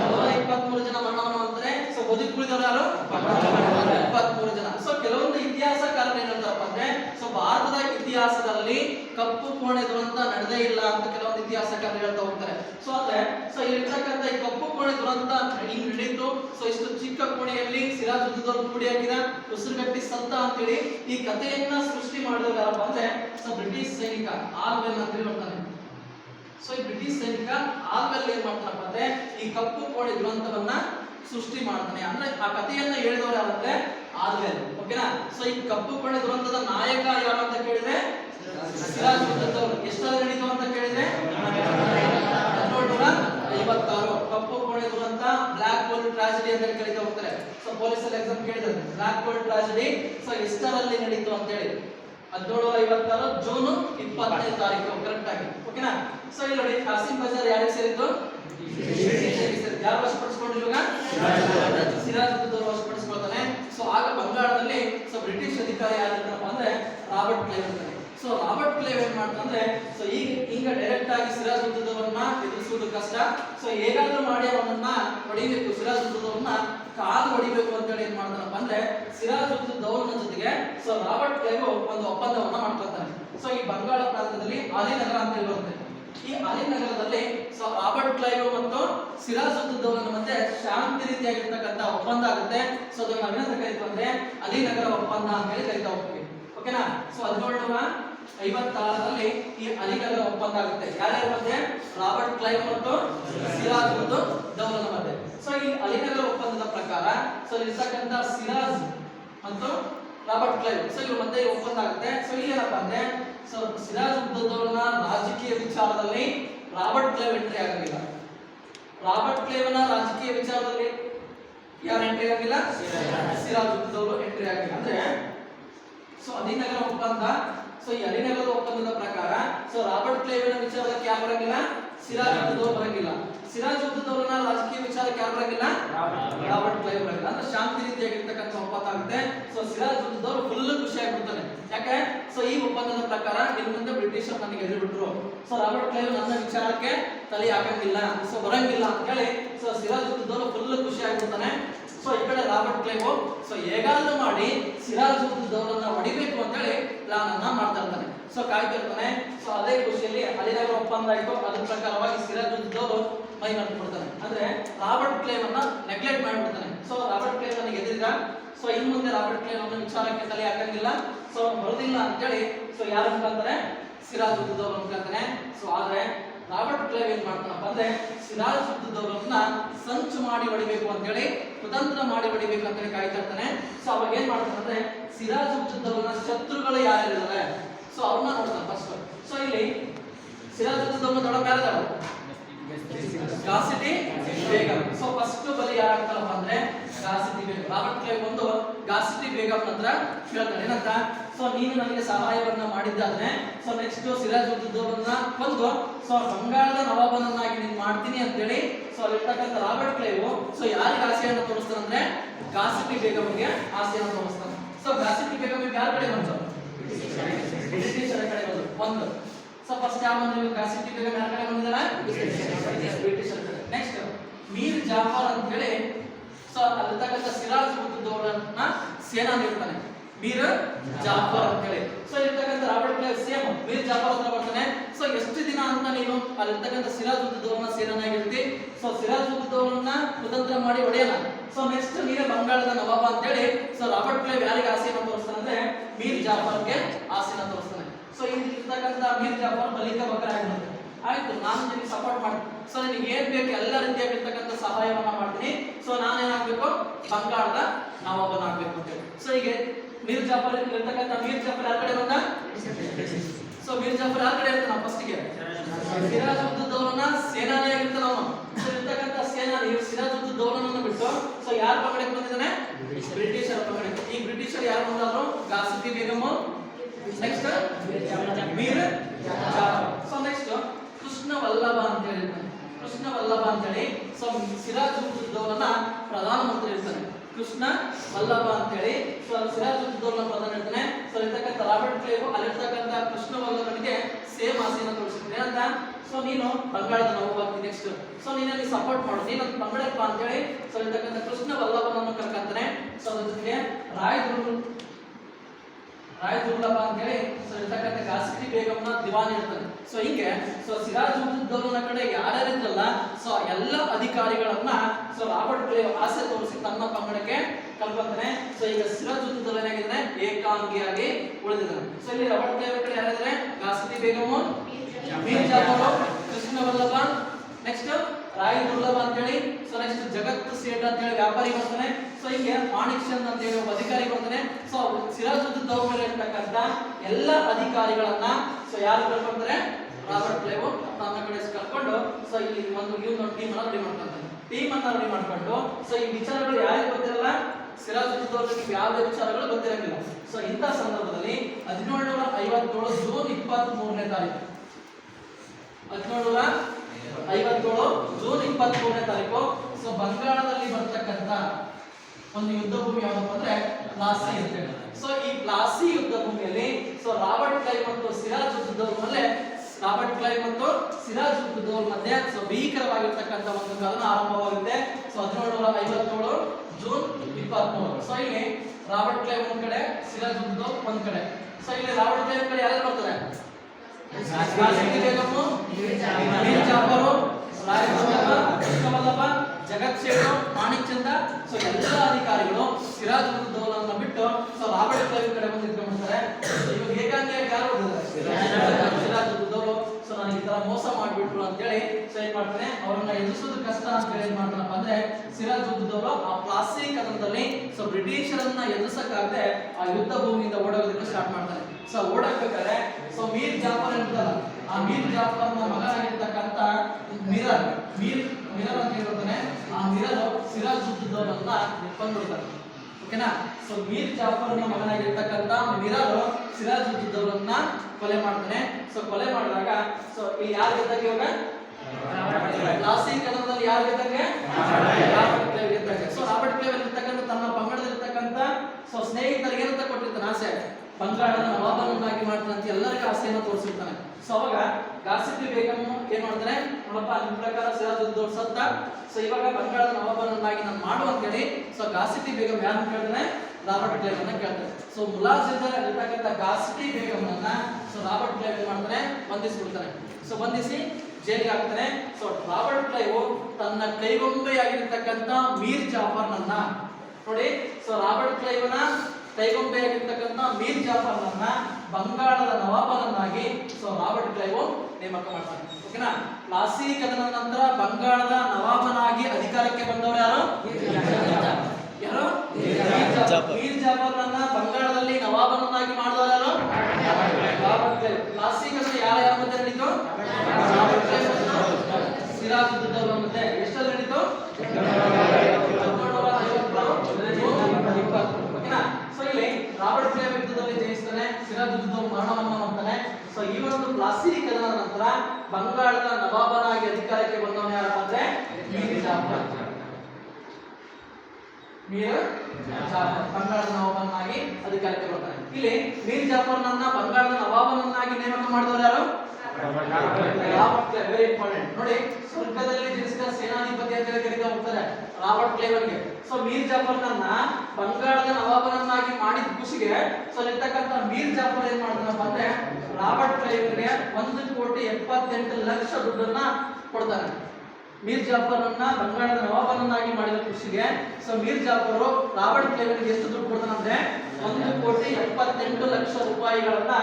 ನೂರ ಇಪ್ಪತ್ಮೂರು ಜನ ಮರಣವನ್ನು ಹೊಂತಾರೆ ಕುಳಿದವರು ಯಾರು? ಇಪ್ಪತ್ಮೂರು ಜನ. ಸೊ ಕೆಲವೊಂದು ಇತಿಹಾಸಕಾರರು ಏನಂತಾರಪ್ಪ ಅಂದ್ರೆ ಸೊ ಭಾರತದ ಇತಿಹಾಸದಲ್ಲಿ ಕಪ್ಪು ಕೋಣೆ ದುರಂತ ನಡೆದೇ ಇಲ್ಲ ಅಂತ ಕೆಲವೊಂದು ಇತಿಹಾಸಕಾರರು ಹೇಳ್ತಾ ಹೋಗ್ತಾರೆ. ಸೊ ಅಂದ್ರೆ ಸೊ ಇಲ್ಲಿರ್ತಕ್ಕಂಥ ಈ ಕಪ್ಪು ಕೋಣೆ ದುರಂತ ಹಿಂಗ್ ನಡೀತು ಸೊ ಇಷ್ಟು ಚಿಕ್ಕ ಕೋಣೆಯಲ್ಲಿ ಸಿರಾಜ್ ಉದ್ದೌಲ್ ಕೂಡಿ ಹಾಕಿದ ಉಸಿರುಗಟ್ಟಿ ಸತ್ತ ಅಂತೇಳಿ ಈ ಕಥೆಯನ್ನ ಸೃಷ್ಟಿ ಮಾಡಿದವರು ಯಾರಪ್ಪ ಅಂದ್ರೆ ಸೊ ಬ್ರಿಟಿಷ್ ಸೈನಿಕ ಆಲ್ವೆಲ್ ಅಂತ ಹೇಳಿ ಬರ್ತಾನೆ ಸೊ ಈ ಬ್ರಿಟಿಷ್ ಸೈನಿಕ ಆಲ್ವೆಲ್ ಏನ್ ಮಾಡ್ತಾರಪ್ಪ ಅಂದ್ರೆ, ಈ ಕಪ್ಪು ಕೋಣೆ ದುರಂತವನ್ನ ಸೃಷ್ಟಿ ಮಾಡ್ತಾನೆ. ಅಂದ್ರೆ ಆ ಕಥೆಯನ್ನ ಹೇಳಿದವರು ಯಾರಂದ್ರೆ ಆದ್ರೆ ಓಕೆನಾ? ಸೊ ಈ ಕಪ್ಪು ಕೊಳ್ಳೆ ದುರಂತದ ನಾಯಕ ಯಾರು ಅಂತ ಕೇಳಿದ್ರೆ ಸಿರಾಜ್ ನಡೀತು ಅಂತ ಕೇಳಿದ್ರೆ ಐವತ್ತಾರು. ಕಪ್ಪು ಕೋಣೆ ದುರಂತ ಬ್ಲಾಕ್ ಹೋಲ್ ಟ್ರಾಜಿಡಿ ಅಂತ ಕರೀತಾ ಹೋಗ್ತಾರೆ. ಸೊ ಪೊಲೀಸಲ್ಲಿ ಎಕ್ಸಾಮ್ ಕೇಳಿದ್ರೆ ಬ್ಲಾಕ್ ಹೋಲ್ ಟ್ರಾಜಿಡಿ ಸೊ ಎಷ್ಟರಲ್ಲಿ ನಡೀತು ಅಂತ ಹೇಳಿ. ಹದಿನೇಳು ಐವತ್ತಾರು, ಜೂನ್ ಇಪ್ಪತ್ತೈದು ತಾರೀಕು ಕರೆಕ್ಟ್ ಆಗಿ. ಓಕೆನಾ? ಸೊ ಇಲ್ಲಿ ನೋಡಿ ಕಾಸಿಂ ಬಜಾರ್ ಯಾರಿಗೆ ಸೇರಿದ್ದು? ಯಾರು ವಶಪಡಿಸ್ಕೊಂಡು ಇವಾಗ ಸಿರಾಜ್ ಉದ್ದೌಲ್ ವಶಪಡಿಸ್ಕೊಳ್ತಾನೆ. ಸೊ ಆಗ ಬಂಗಾಳದಲ್ಲಿ ಸೊ ಬ್ರಿಟಿಷ್ ಅಧಿಕಾರಿ ಯಾರಿದ್ದಾರಪ್ಪ ಅಂದ್ರೆ ರಾಬರ್ಟ್ ಕ್ಲೇವ್ ಅಂತಾನೆ ಸೊ ರಾಬರ್ಟ್ ಕ್ಲೇವ್ ಏನ್ ಮಾಡ್ತಾನೆ ಸೊ ಈಗ ಈಗ ಡೈರೆಕ್ಟ್ ಆಗಿ ಸಿರಾಜ್ ಉದ್ದೌಲನ್ನ ಎದುರಿಸುವುದು ಕಷ್ಟ. ಸೊ ಹೇಗಾದ್ರೂ ಮಾಡಿ ಅವನನ್ನ ಹೊಡಿಬೇಕು. ಸಿರಾಜ್ ಉದ್ದೌಲನ್ನ ಕಾದು ಹೊಡಿಬೇಕು ಅಂತ ಹೇಳಿ ಏನ್ ಮಾಡ್ತಾನಪ್ಪ ಅಂದ್ರೆ ಸಿರಾಜ್ ಜೊತೆಗೆ ಸೊ ರಾಬರ್ಟ್ ಕ್ಲೇವ್ ಒಂದು ಒಪ್ಪಂದವನ್ನ ಮಾಡ್ಕೊಳ್ತಾನೆ. ಸೊ ಈ ಬಂಗಾಳ ಪ್ರಾಂತದಲ್ಲಿ ಆದಿನಗರ ಅಂತ ಹೇಳಿ ಈ ಆದಿನಗರದಲ್ಲಿ ಸೊ ರಾಬರ್ಟ್ ಕ್ಲೈವ್ ಮತ್ತು ಸಿರಾಜ್ ಉದ್ದವನ ಮತ್ತೆ ಶಾಂತಿ ರೀತಿಯಾಗಿರ್ತಕ್ಕಂಥ ಒಪ್ಪಂದ ಆಗುತ್ತೆ. ಸೊ ಅದನ್ನ ನಾವೇನಂತ ಕರಿತೀವಿ ಅಂದ್ರೆ ಅಲಿನಗರ ಒಪ್ಪಂದ ಅಂತ ಹೇಳಿ ಕರಿತಾ ಹೋಗ್ತೀವಿ. ಓಕೆನಾ ಸೊ ಹದಿನೇಳುನೂರ ಐವತ್ತಾರರಲ್ಲಿ ಈ ಅಲಿಗಢ ಒಪ್ಪಂದ ಆಗುತ್ತೆ. ಯಾರ್ಯಾರ ಮಧ್ಯೆ? ರಾಬರ್ಟ್ ಕ್ಲೈವ್ ಮತ್ತು ಸಿರಾಜ್ ಮತ್ತು ದೌಲನ ಮಧ್ಯೆ. ಸೊ ಈ ನಗರ ಒಪ್ಪಂದದ ಪ್ರಕಾರ ಸೊ ಇರ್ತಕ್ಕಂಥ ಸಿರಾಜ್ ಮತ್ತು ರಾಬರ್ಟ್ ಕ್ಲೈವ್ ಸೊ ಇವ್ರ ಮಧ್ಯೆ ಈ ಒಪ್ಪಂದ ಆಗುತ್ತೆ. ಸೊ ಏನಪ್ಪಾ ಅಂದ್ರೆ ಸೊ ಸಿರಾಜ್ ಉದ್ದವ್ರನ್ನ ರಾಜಕೀಯ ವಿಚಾರದಲ್ಲಿ ರಾಬರ್ಟ್ ಕ್ಲೈವ್ ಎಂಟ್ರಿ ಆಗಲಿಲ್ಲ ರಾಬರ್ಟ್ ಕ್ಲೇವ್ನ ರಾಜಕೀಯ ವಿಚಾರದಲ್ಲಿ ಯಾರು ಎಂಟ್ರಿ ಆಗಿಲ್ಲ ಸಿರಾಜ್ ಉದ್ದವ್ರು ಎಂಟ್ರಿ ಆಗಿಲ್ಲ ಅಂದ್ರೆ ಸೊ ಅಲಿನಗರ ಒಪ್ಪಂದ ಸೊ ಈ ಅಲಿನಗರ ಒಪ್ಪಂದದ ಪ್ರಕಾರ ಸೊ ರಾಬರ್ಟ್ ಕ್ಲೇವಿನ ವಿಚಾರಕ್ಕೆ ಯಾರು ಬರಂಗಿಲ್ಲ? ಸಿರಾಜ್ ಉದ್ದೌಲ ಬರಂಗಿಲ್ಲ. ಸಿರಾಜ್ ರಾಜಕೀಯ ವಿಚಾರಕ್ಕೆ ಯಾರು ಬರಂಗಿಲ್ಲ? ರಾಬರ್ಟ್ ಕ್ಲೈವ್ ಬರಂಗಿಲ್ಲ. ಅಂದ್ರೆ ಶಾಂತಿ ರೀತಿಯಾಗಿರ್ತಕ್ಕಂಥ ಒಪ್ಪಂದ ಆಗುತ್ತೆ ಸೊ ಸಿರಾಜ್ ಫುಲ್ ಖುಷಿ ಆಗ್ಬಿಡ್ತಾನೆ ಯಾಕೆ? ಸೊ ಈ ಒಪ್ಪಂದದ ಪ್ರಕಾರ ಇನ್ನು ಮುಂದೆ ಬ್ರಿಟಿಷರ್ ನನಗೆ ಎದುರುಬಿಟ್ರು. ಸೊ ರಾಬರ್ಟ್ ಕ್ಲೈವ್ ನನ್ನ ವಿಚಾರಕ್ಕೆ ತಲೆ ಹಾಕಂಗಿಲ್ಲ. ಸೊ ಬರಂಗಿಲ್ಲ ಅಂತ ಹೇಳಿ. ಸೊ ಸಿರಾಜ್ ಫುಲ್ ಖುಷಿ ಆಗ್ಬಿಡ್ತಾನೆ. ಸೊ ಈ ಕಡೆ ರಾಬರ್ಟ್ ಕ್ಲೇವ್ ಸೊ ಹೇಗಾದ್ರೂ ಮಾಡಿ ಸಿರಾಜ್ ಉದ್ದೌಲನ್ನ ಹೊಡಿಬೇಕು ಅಂತ ಹೇಳಿ ಪ್ಲಾನ್ ಅನ್ನ ಮಾಡ್ತಾ ಇರ್ತಾನೆ. ಸೊ ಕಾಯ್ತಿರ್ತಾನೆ ಸೊ ಅದೇ ಖುಷಿಯಲ್ಲಿ ಅಲಿರಾಗ ಒಪ್ಪಂದ ಆಯ್ತು ಅದ್ರ ಪ್ರಕಾರವಾಗಿ ಸಿರಾಜ್ ಉದ್ದವರು ಮೈ ಮಾಡ್ಬಿಡ್ತಾನೆ ಅಂದ್ರೆ ರಾಬರ್ಟ್ ಕ್ಲೇವ್ ಅನ್ನ ನೆಗ್ಲೆಕ್ಟ್ ಮಾಡಿಬಿಡ್ತಾನೆ. ಸೊ ರಾಬರ್ಟ್ ಕ್ಲೇವ್ ಅನ್ನ ಎದುರಿದ ಸೊ ಇನ್ ಮುಂದೆ ರಾಬರ್ಟ್ ಕ್ಲೇವ್ ಅನ್ನ ವಿಚಾರಕ್ಕೆ ತಲೆ ಹಾಕಂಗಿಲ್ಲ. ಸೊ ಬರೋದಿಲ್ಲ ಅಂತೇಳಿ ಸೊ ಯಾರು ಅನ್ಕೊಂತಾರೆ ಸಿರಾಜ್ ಉದ್ದೌಲ ಅನ್ಕೊಂತಾನೆ ಸೊ ಆದ್ರೆ ರಾಬರ್ಟ್ ಕ್ಲೇವ್ ಏನ್ ಮಾಡ್ತಾನಪ್ಪ ಅಂದ್ರೆ ಸಿರಾಜ್ ಉದ್ದೌಲನ್ನ ಸಂಚು ಮಾಡಿ ಹೊಡಿಬೇಕು ಅಂತೇಳಿ ಕುತಂತ್ರ ಮಾಡಿ ಹೊಡಿಬೇಕು ಅಂತೇಳಿ ಕಾಯ್ತಾ ಇರ್ತಾನೆ. ಸೊ ಅವಾಗ ಏನ್ ಮಾಡ್ತಾನೆ ಅಂದ್ರೆ ಸಿರಾಜ್ ಉದ್ದೌಲನ ಶತ್ರುಗಳು ಯಾರಿದ್ದಾರೆ ಸೊ ಅವ್ರನ್ನ ನೋಡ್ತಾನೆ ಫಸ್ಟ್ ಸೊ ಇಲ್ಲಿ ಸಿರಾಜ್ ಉದ್ದೌಲನ ದೊಡ್ಡ ಯಾರಿದ್ದಾರೆ ಗಾಸಿಟಿ. ಬೇಗಂ ಸೊ ಫಸ್ಟ್ ಬಲಿ ಯಾರಾಗ್ತಾರಪ್ಪ ಅಂದ್ರೆ ಗಾಸಿಟಿ ಬೇಗ. ರಾಬರ್ಟ್ ಕ್ಲೇವ್ ಒಂದು ಗಾಸಿಟಿ ಬೇಗ ಹತ್ರ ಕೇಳ್ತಾನೆ. ಏನಂತ? ಸೊ ನೀನು ನನಗೆ ಸಹಾಯವನ್ನ ಮಾಡಿದ್ದಾದ್ರೆ ಸೊ ನೆಕ್ಸ್ಟ್ ಸಿರಾಜ್ ಉದ್ದೌಲನ್ನ ಕೊಂದು ಸೊ ಬಂಗಾಳದ ನವಾಬನನ್ನಾಗಿ ನೀನು ಮಾಡ್ತೀನಿ ಅಂತೇಳಿ ಸೊ ಅಲ್ಲಿರ್ತಕ್ಕಂಥ ರಾಬರ್ಟ್ ಕ್ಲೇವ್ ಸೊ ಯಾರಿಗೆ ಆಸೆಯನ್ನು ತೋರಿಸ್ತಾನಂದ್ರೆ ಗಾಸಿಟಿ ಬೇಗಮ್ಗೆ ಆಸೆಯನ್ನು ತೋರಿಸ್ತಾನೆ. ಸೊ ಗಾಸಿಟಿ ಬೇಗಮ್ಗೆ ಯಾರ ಕಡೆ ಬಂತು? ಬ್ರಿಟಿಷರ ಕಡೆ ಬಂದು ಒಂದು. ಸೊ ಫಸ್ಟ್ ಯಾವ ಬಂದ್ರು ಗಾಸಿಟಿ ಬೇಗ ಯಾರ ಕಡೆ ಬಂದಿದ್ದಾರೆ? ಬ್ರಿಟಿಷರ ಕಡೆ. ನೆಕ್ಸ್ಟ್ ಮೀರ್ ಜಾಫರ್ ಅಂತ ಹೇಳಿ ಸೊ ಅಲ್ಲಿರ್ತಕ್ಕಂಥ ಸಿರಾಜ್ ಉದ್ದೌಲನ್ನ ಸೇನಾ ನೀಡ್ತಾನೆ ಮೀರ್, ಜಾಫರ್ ಅಂತ ಹೇಳಿ. ಸೊ ಇರ್ತಕ್ಕಂಥ Robert Clive same. Mir, Jafar ಹತ್ರ ಬರ್ತಾನೆ. ಸೊ ಎಷ್ಟು ದಿನ ಅಂತ ನೀನು ಅಲ್ಲಿರ್ತಕ್ಕಂಥ ಸಿರಾಜ್ ಉದ್ದೌಲನ ಸೇನಾನಾಗಿರ್ತಿ ಸೊ ಸಿರಾಜ್ ಉದ್ದೌಲನ್ನ ಕುತಂತ್ರ ಮಾಡಿ ಹೊಡೆಯಲ್ಲ. ಸೊ ನೆಕ್ಸ್ಟ್ ನೀನೇ ಬಂಗಾಳದ ನವಾಬ ಅಂತ ಹೇಳಿ. ಸೊ ರಾಬರ್ಟ್ ಕ್ಲೇವ್ ಯಾರಿಗೆ ಆಸೆಯನ್ನು ತೋರಿಸ್ತಾನೆ ಅಂದ್ರೆ ಮೀರ್, ಜಾಫರ್ಗೆ ಆಸೆಯನ್ನು ತೋರಿಸ್ತಾನೆ. ಸೊ ಇಲ್ಲಿ ಇರ್ತಕ್ಕಂಥ ಮೀರ್, ಜಾಫರ್ ಬಲಿಕ ಬಕರ ಆಗಿರುತ್ತೆ. ಆಯ್ತು, ನಾನು ನಿಮಗೆ ಸಪೋರ್ಟ್ ಮಾಡ್ತೀನಿ. ಸೊ ನಿಮ್ಗೆ ಏನ್ ಬೇಕು ಎಲ್ಲ ರೀತಿಯಾಗಿರ್ತಕ್ಕಂಥ ಸಹಾಯವನ್ನ ಮಾಡ್ತೀನಿ. ಸೊ ನಾನೇನಾಗ್ಬೇಕು? ಬಂಗಾಳದ ನವಾಬನ ಆಗ್ಬೇಕು ಅಂತ ಹೇಳಿ. ಸೊ ಹೀಗೆ ಮೀರ್ ಜಾಫರ್ ಇರ್ತಕ್ಕಂಥ ಮೀರ್ ಜಾಫರ್ ಯಾವ ಕಡೆ ಬಂದ? ಸೊ ಮೀರ್ ಜಾಫರ್ ಯಾವ ಕಡೆ ಇರ್ತಾನ ಫಸ್ಟ್ಗೆ ಸಿರಾಜ್ ಉದ್ದವರನ್ನ ಸೇನಾನೇ ಆಗಿರ್ತಾನ ಅವನು ಸೊ ಇರ್ತಕ್ಕಂಥ ಸೇನಾನಿ ಸಿರಾಜ್ ಉದ್ದವರನ್ನ ಬಿಟ್ಟು ಸೊ ಯಾರ ಪಂಗಡಕ್ಕೆ ಬಂದಿದ್ದಾನೆ? ಬ್ರಿಟಿಷರ ಪಂಗಡಕ್ಕೆ. ಈ ಬ್ರಿಟಿಷರ್ ಯಾರು ಬಂದಾದ್ರು? Ghaseti Begum next Mir Jafar. So next Krishna Vallabh ಅಂತ ಹೇಳಿರ್ತಾನೆ ಕೃಷ್ಣ ವಲ್ಲಭ ಅಂತ ಹೇಳಿ ಸೊ ಸಿರಾಜ್ ಪ್ರಧಾನ ಪ್ರಧಾನಮಂತ್ರಿ ಇರ್ತಾನೆ ಕೃಷ್ಣ ವಲ್ಲಭ ಅಂತ ಹೇಳಿ ಸೊ ಸಿರಾಜ್ ಉದ್ದೌಲನ ಪ್ರಧಾನ ಇರ್ತಾನೆ. ಸೊ ಇರ್ತಕ್ಕಂಥ ರಾಬರ್ಟ್ ಕ್ಲೇವ್ ಅಲ್ಲಿರ್ತಕ್ಕಂಥ ಕೃಷ್ಣ ವಲ್ಲಭನಿಗೆ ಸೇಮ್ ಆಸೆಯನ್ನು ತೋರಿಸಿದ್ರೆ ಅಂತ. ಸೊ ನೀನು ಬಂಗಾಳದ ನವಾಬ್ ಆಗ್ತೀನಿ ನೆಕ್ಸ್ಟ್ ಸೊ ನೀನಲ್ಲಿ ಸಪೋರ್ಟ್ ಮಾಡು. ನೀನು ಬಂಗಾಳಪ್ಪ ಅಂತ ಹೇಳಿ ಸೊ ಇರ್ತಕ್ಕಂಥ ಕೃಷ್ಣ ವಲ್ಲಭನನ್ನು ಕರ್ಕಂತಾನೆ. ಸೊ ಅದ್ರ ಜೊತೆಗೆ ರಾಯ್ ದುರ್ಗ ರಾಯ್ ಅಂತ ಹೇಳಿ ಸೊ ಇರ್ತಕ್ಕಂಥ ಗಾಸಿಟಿ ಬೇಗಮ್ನ ದಿವಾನ್ ಇರ್ತಾನೆ ಸೊ ಹೀಗೆ ಸೊ ಸಿರಾಜ್ ಉದ್ದೌಲನ ಕಡೆ ಯಾರ್ಯಾರಿದ್ರಲ್ಲ ಸೊ ಎಲ್ಲ ಅಧಿಕಾರಿಗಳನ್ನ ಸೊ ರಾಬರ್ಟ್ ಆಸೆ ತೋರಿಸಿ ತನ್ನ ಪಂಗಡಕ್ಕೆ ಕಲ್ಪಂತಾನೆ ಸೊ ಈಗ ಸಿರಾಜ್ ಉದ್ದೌಲ ಏನಾಗಿದ್ದಾನೆ ಏಕಾಂಗಿಯಾಗಿ ಉಳಿದಿದ್ದಾನೆ. ಸೊ ಇಲ್ಲಿ ರಾಬರ್ಟ್ ಕ್ಲೇವ್ ಕಡೆ ಯಾರಿದ್ದಾರೆ? ಗಾಸಿಟಿ ಬೇಗಮ್ ಮೀರ್ ಜಾಫರ್ ಕೃಷ್ಣ ವಲ್ಲಭ. ನೆಕ್ಸ್ಟ್ ರಾಯ ದುರ್ಲಭ ಅಂತ ಹೇಳಿ. ಸೊ ನೆಕ್ಸ್ಟ್ ಜಗತ್ ಅಂತ ಹೇಳಿ ವ್ಯಾಪಾರಿ ಬರ್ತಾನೆ. ಸೊ ಹಿಂಗೆ ಮಾಣಿಕ್ ಚಂದ್ ಅಂತ ಹೇಳಿ ಒಬ್ಬ ಅಧಿಕಾರಿ ಬರ್ತಾನೆ ಸೊ ಸಿರಾಜ್ ದೌಮೇಲೆ ಇರ್ತಕ್ಕಂಥ ಎಲ್ಲ ಅಧಿಕಾರಿಗಳನ್ನ ಸೊ ಯಾರು ಕರ್ಕೊಂತಾರೆ? ರಾಬರ್ಟ್ ಕ್ಲೇವ್ ತನ್ನ ಕಡೆ ಕರ್ಕೊಂಡು ಸೊ ಇಲ್ಲಿ ಒಂದು ಇವ್ನೊಂದು ಟೀಮ್ ಅನ್ನ ರೆಡಿ ಮಾಡ್ಕೊಂತಾನೆ. ಟೀಮ್ ಅನ್ನ ರೆಡಿ ಮಾಡ್ಕೊಂಡು ಸೊ ಈ ವಿಚಾರಗಳು ಯಾರಿಗೆ ಗೊತ್ತಿರಲ್ಲ? ಸಿರಾಜ್ ಉದ್ದೌಲನಿಗೆ ಯಾವುದೇ ವಿಚಾರಗಳು ಗೊತ್ತಿರಂಗಿಲ್ಲ. ಸೊ ಇಂಥ ಸಂದರ್ಭದಲ್ಲಿ ಹದಿನೇಳುನೂರ ಐವತ್ತೇಳು ಜೂನ್ ಇಪ್ಪತ್ತ್ ಮೂರನೇ ತಾರೀಕು. ಹದಿನೇಳುನೂರ ಐವತ್ತೇಳು ಜೂನ್ ಇಪ್ಪತ್ತ್ ಮೂರನೇ ತಾರೀಕು. ಸೊ ಬಂಗಾಳದಲ್ಲಿ ಬರ್ತಕ್ಕಂಥ ಒಂದು ಯುದ್ಧ ಭೂಮಿ ಯಾವ್ದಪ್ಪ ಅಂದ್ರೆ ಪ್ಲಾಸಿ ಅಂತ ಸೊ ಈ ಪ್ಲಾಸಿ ಯುದ್ಧ ಭೂಮಿಯಲ್ಲಿ ಸೊ ರಾಬರ್ಟ್ ಕ್ಲೈವ್ ಮತ್ತು ಸಿರಾಜ್ ಉದ್ದೌಲ್ ಮೇಲೆ ರಾಬರ್ಟ್ ಕ್ಲೈವ್ ಮತ್ತು ಸಿರಾಜ್ ಯುದ್ಧದವ್ರ ಮಧ್ಯೆ ಸೊ ಭೀಕರವಾಗಿರ್ತಕ್ಕಂಥ ಒಂದು ಕದನ ಆರಂಭವಾಗುತ್ತೆ ಸೊ ಹದಿನೇಳುನೂರ ಐವತ್ತೇಳು ಜೂನ್ ಇಪ್ಪತ್ಮೂರು ಸೊ ಇಲ್ಲಿ ರಾಬರ್ಟ್ ಕ್ಲೈವ್ ಒಂದ್ ಕಡೆ ಸಿರಾಜ್ ಒಂದು ಒಂದ್ ಕಡೆ ಸೊ ಇಲ್ಲಿ ರಾಬರ್ಟ್ ಕ್ಲೈವ್ ಕಡೆ ಯಾರು ಬರ್ತಾರೆ ಜಾಫರು ರಾಯ್ ದುರ್ಲಭ, ಕೃಷ್ಣ ವಲ್ಲಭ, ಜಗತ್ ಶೇಖರ್ ಮಾಣಿಕ್ ಮಾಣಿಕ್ಚಂದ ಸೊ ಎಲ್ಲ ಅಧಿಕಾರಿಗಳು ಸಿರಾಜ್ ಉದ್ದವನನ್ನ ಬಿಟ್ಟು ಸೊ ರಾಬರ್ಟ್ ಕ್ಲೈವ್ ಕಡೆ ಬಂದು ನಿಂತ್ಕೊಂಡ್ಬಿಡ್ತಾರೆ ಇವಾಗ ಏಕಾಂಗಿಯಾಗಿ ಯಾರು ಸಿರಾಜ್ ಉದ್ದವರು ಸೊ ನನಗೆ ಈ ತರ ಮೋಸ ಮಾಡಿಬಿಟ್ರು ಅಂತೇಳಿ ಸೊ ಏನ್ ಮಾಡ್ತಾನೆ ಅವ್ರನ್ನ ಎದುರಿಸೋದು ಕಷ್ಟ ಅಂತ ಏನ್ ಮಾಡ್ತಾನಪ್ಪ ಅಂದ್ರೆ ಸಿರಾಜ್ ಉದ್ದವರು ಆ ಪ್ಲಾಸಿ ಕದನದಲ್ಲಿ ಸೊ ಬ್ರಿಟಿಷರನ್ನ ಎದುರಿಸಕ್ಕಾಗದೆ ಆ ಯುದ್ಧ ಭೂಮಿಯಿಂದ ಓಡೋದಕ್ಕೆ ಸ್ಟಾರ್ಟ್ ಮಾಡ್ತಾನೆ ಸೊ ಓಡಕ್ಬೇಕಾದ್ರೆ ಸೊ ಮೀರ್ ಜಾಫರ್ ಅಂತಲ್ಲ ಆ ಮೀರ್ ಜಾಫರ್ನ ಮಗನಾಗಿರ್ತಕ್ಕಂಥ ಮಿರರ್, ಮೀರ್ ಮಿರರ್ ಅಂತ ಹೇಳ್ತಾನೆ ಆ ಮಿರರ್ ಸಿರಾಜ್ ಉದ್ದವರನ್ನ ಕೊಂದ್ಬಿಡ್ತಾರೆ ಓಕೆನಾ? ಸೊ ಮೀರ್ ಜಾಫರ್ನ ಮಗನಾಗಿರ್ತಕ್ಕಂಥ ಮಿರರ್ ಸಿರಾಜ್ ಉದ್ದವರನ್ನ ಕೊಲೆ ಮಾಡ್ತಾನೆ. ಸೊ ಕೊಲೆ ಮಾಡಿದಾಗ ಸೊ ಇಲ್ಲಿ ಯಾರು ಗೆದ್ದಾಗ ಇವಾಗ? ಲಾಸಿ ಕನ್ನಡದಲ್ಲಿ ಯಾರು ಗೆದ್ದಂಗೆ? ಸೊ ರಾಬರ್ಟ್ ಕ್ಲೇವ್ ಇರ್ತಕ್ಕಂಥ ತನ್ನ ಪಂಗಡದಲ್ಲಿರ್ತಕ್ಕಂಥ ಸೊ ಸ್ನೇಹಿತರಿಗೆ ಏನಂತ ಕೊಟ್ಟಿರ್ತಾನೆ ಆಸೆ? ಬಂಗಾಳದ ನವಾಬನನ್ನಾಗಿ ಮಾಡ್ತಾನೆ ಅಂತ ಎಲ್ಲರಿಗೂ ಆಸೆಯನ್ನು ತೋರಿಸಿರ್ತಾನೆ. ಸೊ ಅವಾಗ ಗಾಸಿಫಿ ಬೇಗಮ್ ಏನ್ ಮಾಡ್ತಾರೆ? ನೋಡಪ್ಪ, ನಿಮ್ ಪ್ರಕಾರ ಸಿರಾಜ್ ಸತ್ತ. ಸೊ ಇವಾಗ ಬಂಗಾಳದ ನವಾಬನನ್ನಾಗಿ ನಾನು ಮಾಡು ಅಂತ ಹೇಳಿ ಸೊ ಗಾಸಿಫಿ ಬೇಗಂ ಯಾರನ್ನ ಕೇಳ್ತಾನೆ ರಾಬರ್ಟ್ ಕ್ಲೇವ್ ಕೇಳ್ತಾನೆ ಸೊ ಮುಲಾಜಿದ ಇರ್ತಕ್ಕಂಥ ಗಾಸಿಫಿ ಬೇಗಂನ ಸೊ ರಾಬರ್ಟ್ ಕ್ಲೇವ್ ಏನ್ ಮಾಡ್ತಾನೆ ಬಂಧಿಸ್ಬಿಡ್ತಾನೆ ಸೊ ಬಂಧಿಸಿ ಜೈಲಿಗೆ ಹಾಕ್ತಾನೆ ಸೊ ರಾಬರ್ಟ್ ಕ್ಲೈವ್ ತನ್ನ ಕೈಗೊಂಬೆಯಾಗಿರ್ತಕ್ಕಂಥ ಮೀರ್ ಜಾಫರ್ನನ್ನ ನೋಡಿ ಸೊ ರಾಬರ್ಟ್ ಕ್ಲೈವ್ನ ಕೈಗೊಂಬೆಯಾಗಿರ್ತಕ್ಕಂಥ ಮೀರ್ ಜಾಫರ್ನನ್ನ ಬಂಗಾಳದ ನವಾಬನನ್ನಾಗಿ ಸೊ ರಾಬರ್ಟ್ ಕ್ಲೈವ್ ನೇಮಕ ಮಾಡ್ತಾನೆ ಓಕೆನಾ? ಪ್ಲಾಸಿ ಕದನ ನಂತರ ಬಂಗಾಳದ ನವಾಬನಾಗಿ ಅಧಿಕಾರಕ್ಕೆ ಬಂದವರು ಯಾರು? ಯಾರು? ಜಾಫರ್. ಮೀರ್ ಜಾಫರ್ನನ್ನ ಬಂಗಾಳದಲ್ಲಿ ನವಾಬನನ್ನಾಗಿ ಮಾಡಿದವರು ಯಾರು? ಪ್ಲಾಸಿ ಕದನ ಯಾರ ಯಾರ ಮಧ್ಯೆ ನಡೀತು? ಸಿರಾಜ್ ಮತ್ತೆ ಮಧ್ಯೆ. ಎಷ್ಟಲ್ಲಿ ನಡೀತು ಹದಿನೇಳುನೂರ ಐವತ್ತು, ಜೂನ್ ಇಪ್ಪತ್ತು. ಓಕೆನಾ ಸೊ ಇಲ್ಲಿ ರಾಬರ್ಟ್ ಕ್ಲೇವ್ ಯುದ್ಧದಲ್ಲಿ ಜಯಿಸ್ತಾನೆ, ಸಿರಾಜ್ ಯುದ್ಧದ ಮರಣವನ್ನು ಹೊಂದ್ತಾನೆ ಸೊ ಈ ಒಂದು ಪ್ಲಾಸಿ ಕದನ ನಂತರ ಬಂಗಾಳದ ನವಾಬನಾಗಿ ಅಧಿಕಾರಕ್ಕೆ ಬಂದವನು ಯಾರಪ್ಪ ಅಂದ್ರೆ? ಮೀರ್ ಜಾಫರ್ ಮೀರ್ ಜಾಫರ್, ಬಂಗಾಳದ ನವಾಬನಾಗಿ ಅಧಿಕಾರಕ್ಕೆ ಬರ್ತಾನೆ ಇಲ್ಲಿ ಮೀರ್ ಜಾಫರ್ನನ್ನ ಬಂಗಾಳದ ನವಾಬನನ್ನಾಗಿ ನೇಮಕ ಮಾಡಿದವರು ಯಾರು? ರಾಬರ್ಟ್ ವೆರಿ ಇಂಪಾರ್ಟೆಂಟ್ ನೋಡಿ ಸ್ವರ್ಗದಲ್ಲಿ ಜನಿಸಿದ ಸೇನಾಧಿಪತಿ ಅಂತ ಕರೀತಾ ಹೋಗ್ತಾರೆ ರಾಬರ್ಟ್ ಕ್ಲೇವನ್ಗೆ ಸೊ ಮೀರ್ ಜಾಫರ್ನನ್ನ ಬಂಗಾಳದ ನವಾಬನನ್ನಾಗಿ ಮಾಡಿದ ಖುಷಿಗೆ ಸೊ ಇರ್ತಕ್ಕಂಥ ಮೀರ್ ಜಾಫರ್ ಏನ್ ಮಾಡ್ತಾನಪ್ಪ ಅಂದ್ರೆ ರಾಬರ್ಟ್ ಕ್ಲೇವನ್ಗೆ ಒಂದು ಕೋಟಿ ಎಪ್ಪತ್ತೆಂಟು ಲಕ್ಷ ದುಡ್ಡನ್ನ ಕೊಡ್ತಾನೆ ಮೀರ್ ಜಾಫರ್ನನ್ನ ಬಂಗಾಳದ ನವಾಬನನ್ನಾಗಿ ಮಾಡಿದ ಖುಷಿಗೆ ಸೊ ಮೀರ್ ಜಾಫರ್ ರಾಬರ್ಟ್ ಕ್ಲೇವನ್ಗೆ ಎಷ್ಟು ದುಡ್ಡು ಕೊಡ್ತಾನಂದ್ರೆ ಒಂದು ಕೋಟಿ ಎಪ್ಪತ್ತೆಂಟು ಲಕ್ಷ ರೂಪಾಯಿಗಳನ್ನ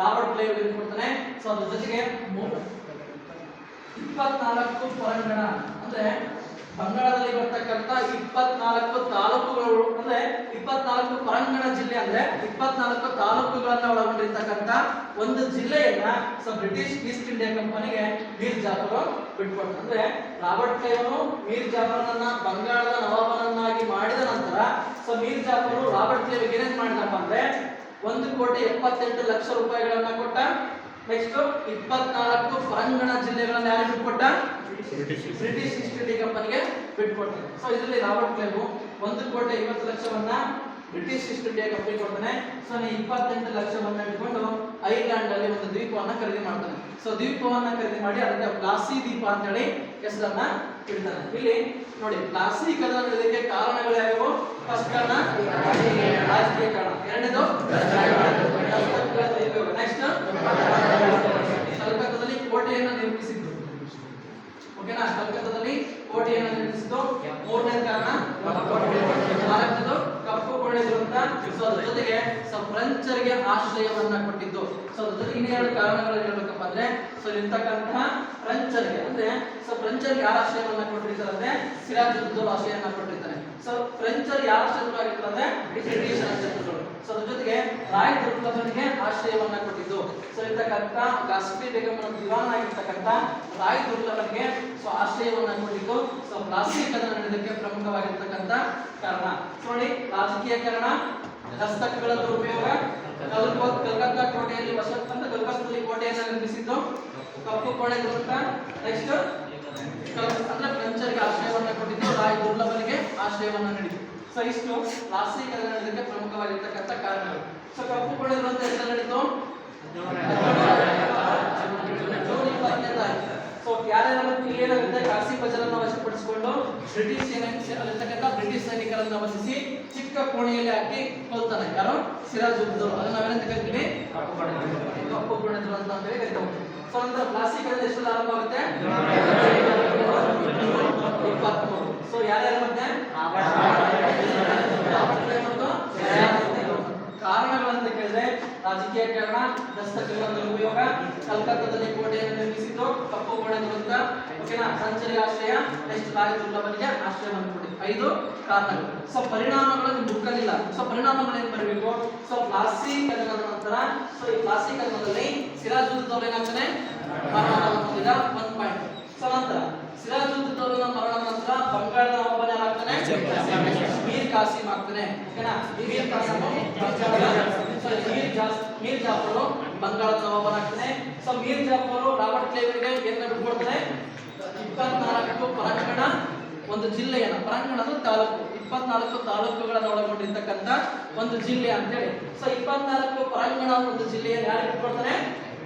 ರಾಬರ್ಟ್ ಕ್ಲೇವನ್ಗೆ ಕೊಡ್ತಾನೆ. ಸೊ ಅದ್ರ ಜೊತೆಗೆ ಇಪ್ಪತ್ನಾಲ್ಕು ಪರಂಗಣ ಅಂದ್ರೆ ಬಂಗಾಳದಲ್ಲಿ ಬರ್ತಕ್ಕಂಥ ಇಪ್ಪತ್ನಾಲ್ಕು ತಾಲೂಕುಗಳು, ಅಂದ್ರೆ ಇಪ್ಪತ್ನಾಲ್ಕು ಪರಂಗಣ ಜಿಲ್ಲೆ ಅಂದ್ರೆ ಇಪ್ಪತ್ನಾಲ್ಕು ತಾಲೂಕುಗಳನ್ನ ಒಳಗೊಂಡಿರ್ತಕ್ಕಂಥ ಒಂದು ಜಿಲ್ಲೆಯನ್ನ ಸೊ ಬ್ರಿಟಿಷ್ ಈಸ್ಟ್ ಇಂಡಿಯಾ ಕಂಪನಿಗೆ ಮೀರ್ ಜಾಫರ್ ಬಿಟ್ಕೊಡ್ತಾರೆ ಅಂದ್ರೆ ರಾಬರ್ಟ್ ಕ್ಲೈವನು ಮೀರ್ ಜಾಫರ್ನನ್ನ ಬಂಗಾಳದ ನವಾಬನನ್ನಾಗಿ ಮಾಡಿದ ನಂತರ ಸೊ ಮೀರ್ ಜಾಫರ್ ರಾಬರ್ಟ್ ಕ್ಲೇವಿಗೆ ಏನೇನ್ ಮಾಡಿದಪ್ಪ ಅಂದ್ರೆ ಒಂದು ಕೋಟಿ ಎಪ್ಪತ್ತೆಂಟು ಲಕ್ಷ ರೂಪಾಯಿಗಳನ್ನ ಕೊಟ್ಟ ನೆಕ್ಸ್ಟ್ ಇಪ್ಪತ್ನಾಲ್ಕು ಪರಂಗಣ ಜಿಲ್ಲೆಗಳನ್ನ ಯಾರು ಬಿಟ್ಕೊಟ್ಟ? ಬ್ರಿಟಿಷ್ ಈಸ್ಟ್ ಇಂಡಿಯಾ ಕಂಪನಿಗೆ ಬಿಟ್ಕೊಡ್ತಾನೆ ಸೊ ಇದರಲ್ಲಿ ರಾಬರ್ಟ್ ಕ್ಲೇವು ಒಂದು ಕೋಟಿ ಐವತ್ತು ಲಕ್ಷವನ್ನ ಬ್ರಿಟಿಷ್ ಈಸ್ಟ್ ಇಂಡಿಯಾ ಕಂಪನಿ ಕೊಡ್ತಾನೆ. ಸೊ ನೀ ಇಪ್ಪತ್ತೆಂಟು ಲಕ್ಷವನ್ನ ಇಟ್ಕೊಂಡು ಐಲ್ಯಾಂಡ್ ಅಲ್ಲಿ ಒಂದು ದ್ವೀಪವನ್ನ ಖರೀದಿ ಮಾಡ್ತಾನೆ. ಸೊ ದ್ವೀಪವನ್ನ ಖರೀದಿ ಮಾಡಿ ಅದಕ್ಕೆ ಪ್ಲಾಸಿ ದ್ವೀಪ ಅಂತ ಹೇಳಿ ಹೆಸರನ್ನ ಇಡ್ತಾನೆ. ಇಲ್ಲಿ ನೋಡಿ ಪ್ಲಾಸಿ ಕದನ ಕಾರಣಗಳು ಯಾವ್ಯಾವು ಫಸ್ಟ್ ಕಾರಣ, ರಾಜಕೀಯ ಕಾರಣ. ಎರಡನೇದು ನೆಕ್ಸ್ಟ್ ಕಲ್ಕತ್ತಾದಲ್ಲಿ ಕೋಟೆಯನ್ನು ನಿರ್ಮಿಸಿದ್ದು. ಓಕೆನಾ ಕಲ್ಕತ್ತಾದಲ್ಲಿ ಕೋಟೆಯನ್ನು ನಿರ್ಮಿಸಿದ್ದು ಮೂರನೇ ಕಾರಣ ನಾಲ್ಕನೇದು ಕಪ್ಪು ಕೋಣೆ ದುರಂತ ಸೊ ಅದ್ರ ಜೊತೆಗೆ ಸೊ ಫ್ರೆಂಚರಿಗೆ ಆಶ್ರಯವನ್ನ ಕೊಟ್ಟಿದ್ದು. ಸೊ ಅದ್ರ ಜೊತೆಗೆ ಇನ್ನೆರಡು ಕಾರಣಗಳು ಹೇಳ್ಬೇಕಪ್ಪ ಅಂದ್ರೆ ಸೊ ಇರ್ತಕ್ಕಂತಹ ಫ್ರೆಂಚರಿಗೆ ಅಂದ್ರೆ ಸೊ ಫ್ರೆಂಚರಿಗೆ ಯಾರ ಆಶ್ರಯವನ್ನ ಕೊಟ್ಟಿರ್ತಾರೆ ಅಂದ್ರೆ ಸಿರಾಜ್ ಉದ್ದೌಲ್ ಆಶ್ರಯವನ್ನ ಕೊಟ್ಟಿರ್ತಾರೆ. ಸೊ ಫ್ರೆಂಚರ್ ಯಾರ ಶತ್ರುವಾಗಿರ್ತಾರೆ ಬ್ರಿಟಿಷ್ ಶತ್ರುಗಳು ಸೊ ಅದ್ರ ಜೊತೆಗೆ ರಾಯ್ ದುರ್ಲಭನಿಗೆ ಆಶ್ರಯವನ್ನ ಕೊಟ್ಟಿದ್ದು. ಸೊ ಇರ್ತಕ್ಕಂಥ ಗಾಸ್ಪಿ ಬೇಗಮ್ಮನ ದಿವಾನ ಆಗಿರ್ತಕ್ಕಂಥ ರಾಯ್ ದುರ್ಲಭನಿಗೆ ಸೊ ಆಶ್ರಯವನ್ನ ಕೊಟ್ಟಿದ್ದು. ಸೊ ರಾಷ್ಟ್ರೀಯ ಕದನ ನಡೆಯೋದಕ್ಕೆ ಪ್ರಮುಖವಾಗಿರ್ತಕ್ಕಂಥ ಕಾರಣ. ನೋಡಿ, ರಾಜಕೀಯ ಕಾರಣ. ಹಸ್ತಕಗಳ ದುರುಪಯೋಗ ಕಲ್ಕೋ ಕಲ್ಕತ್ತಾ ಕೋಟೆಯಲ್ಲಿ ವಸಂತ ಅಂತ ಕೋಟೆಯನ್ನು ಕೋಟೆಯನ್ನ ನಿರ್ಮಿಸಿದ್ದು. ಕಪ್ಪು ಕೋಣೆ ದುರಂತ ನೆಕ್ಸ್ಟ್ ಅಂದ್ರೆ ಫ್ರೆಂಚರಿಗೆ ಆಶ್ರಯವನ್ನ ಕೊಟ್ಟಿದ್ದು. ರಾಯ್ ದುರ್ಲಭನಿಗೆ ಆಶ್ರಯವನ್ನ ನೀಡಿತು ಸೊ ಇಷ್ಟು ಲಾಸಿ ಕದನ ನಡೆಯೋದಕ್ಕೆ ಪ್ರಮುಖವಾಗಿರ್ತಕ್ಕಂಥ ಕಾರಣಗಳು. ಸೊ ಕಪ್ಪು ಕೋಣೆ ದುರಂತ ಎಷ್ಟು ನಡೀತು? ಜೂನ್ ಸೊ ಯಾರ್ಯಾರ ಮತ್ತು ಏನಾಗುತ್ತೆ ಕಾಸಿ ಬಜಾರನ್ನು ವಶಪಡಿಸಿಕೊಂಡು ಬ್ರಿಟಿಷ್ ಅಲ್ಲಿರ್ತಕ್ಕಂಥ ಬ್ರಿಟಿಷ್ ಸೈನಿಕರನ್ನು ವಶಿಸಿ ಚಿಕ್ಕ ಕೋಣೆಯಲ್ಲಿ ಹಾಕಿ ಕೊಲ್ತಾನೆ ಯಾರು? ಸಿರಾಜ್ ಉದ್ದವ್ರು ಅದನ್ನ ನಾವೇನಂತ ಕರಿತೀವಿ? ಕಪ್ಪು ಕೋಣೆ ಅಂತ ಹೇಳಿ ಕರಿತಾ ಹೋಗ್ತೀವಿ ಸೊ ನಂತರ ಪ್ಲಾಸ್ಟಿಕ್ ಎಷ್ಟು ಆರಂಭ ಆಗುತ್ತೆ? ಇಪ್ಪತ್ಮೂರು. ಸೊ ಯಾರ್ಯಾರು ಮತ್ತೆ? ಮತ್ತು ಮಧ್ಯೆ ಕಾರಣ ದಸ್ತಕಗಳ ಉಪಯೋಗ. ಕಲ್ಕತ್ತಾದಲ್ಲಿ ಕೋಟೆಯನ್ನು ನಿರ್ಮಿಸಿದ್ದು ಕಪ್ಪು ಕೋಣೆ ದುರಂತ ಓಕೆನಾ? ಸಂಚರಿ ಆಶ್ರಯ. ನೆಕ್ಸ್ಟ್ ರಾಜದುರ್ಗವನಿಗೆ ಆಶ್ರಯವನ್ನು ಕೊಡಿ ಐದು ಕಾರಣಗಳು. ಸೊ ಪರಿಣಾಮಗಳು ಅಲ್ಲಿಲ್ಲ ಸೊ ಪರಿಣಾಮಗಳು ಏನ್ ಬರಬೇಕು? ಸೊ ಪ್ಲಾಸ್ಟಿಕ್ ಕದನದ ನಂತರ ಸೊ ಈ ಪ್ಲಾಸ್ಟಿಕ್ ಕದನದಲ್ಲಿ ಸಿರಾಜುದ್ದೌಲ ಏನಾಗ್ತಾನೆ ಮರಣವನ್ನು ಹೊಂದಿದ ಪಾಯಿಂಟ್ ಸೊ ನಂತರ ಸಿರಾಜುದ್ದೌಲನ ಮರಣದ ನಂತರ ಬಂಗಾಳದ ಒಬ್ಬನೇ ಮೀರ್ ಕಾಸಿಂ ಮಾಡ್ತಾನೆ. ಮೀರ್ ಮೀರ್ ಜಾಫರು ಬಂಗಾಳದ ನವಾಬನಾಗ್ತಾನೆ ಸೊ ಮೀರ್ ಜಾಫರ್ ರಾಬರ್ಟ್ ಕ್ಲೇವರ್ಗೆ ಏನ್ ಕೊಡ್ತಾನೆ? ಇಪ್ಪತ್ನಾಲ್ಕು ಪರಾಂಗಣ ಒಂದು ಜಿಲ್ಲೆಯನ್ನ. ಪರಾಂಗಣ ಅಂದ್ರೆ ತಾಲೂಕು. ಇಪ್ಪತ್ನಾಲ್ಕು ತಾಲೂಕುಗಳನ್ನ ಒಳಗೊಂಡಿರ್ತಕ್ಕಂಥ ಒಂದು ಜಿಲ್ಲೆ ಅಂತೇಳಿ. ಸೊ ಇಪ್ಪತ್ನಾಲ್ಕು ಪರಾಂಗಣ ಒಂದು ಜಿಲ್ಲೆಯನ್ನು ಯಾರು ಬಿಟ್ಕೊಡ್ತಾನೆ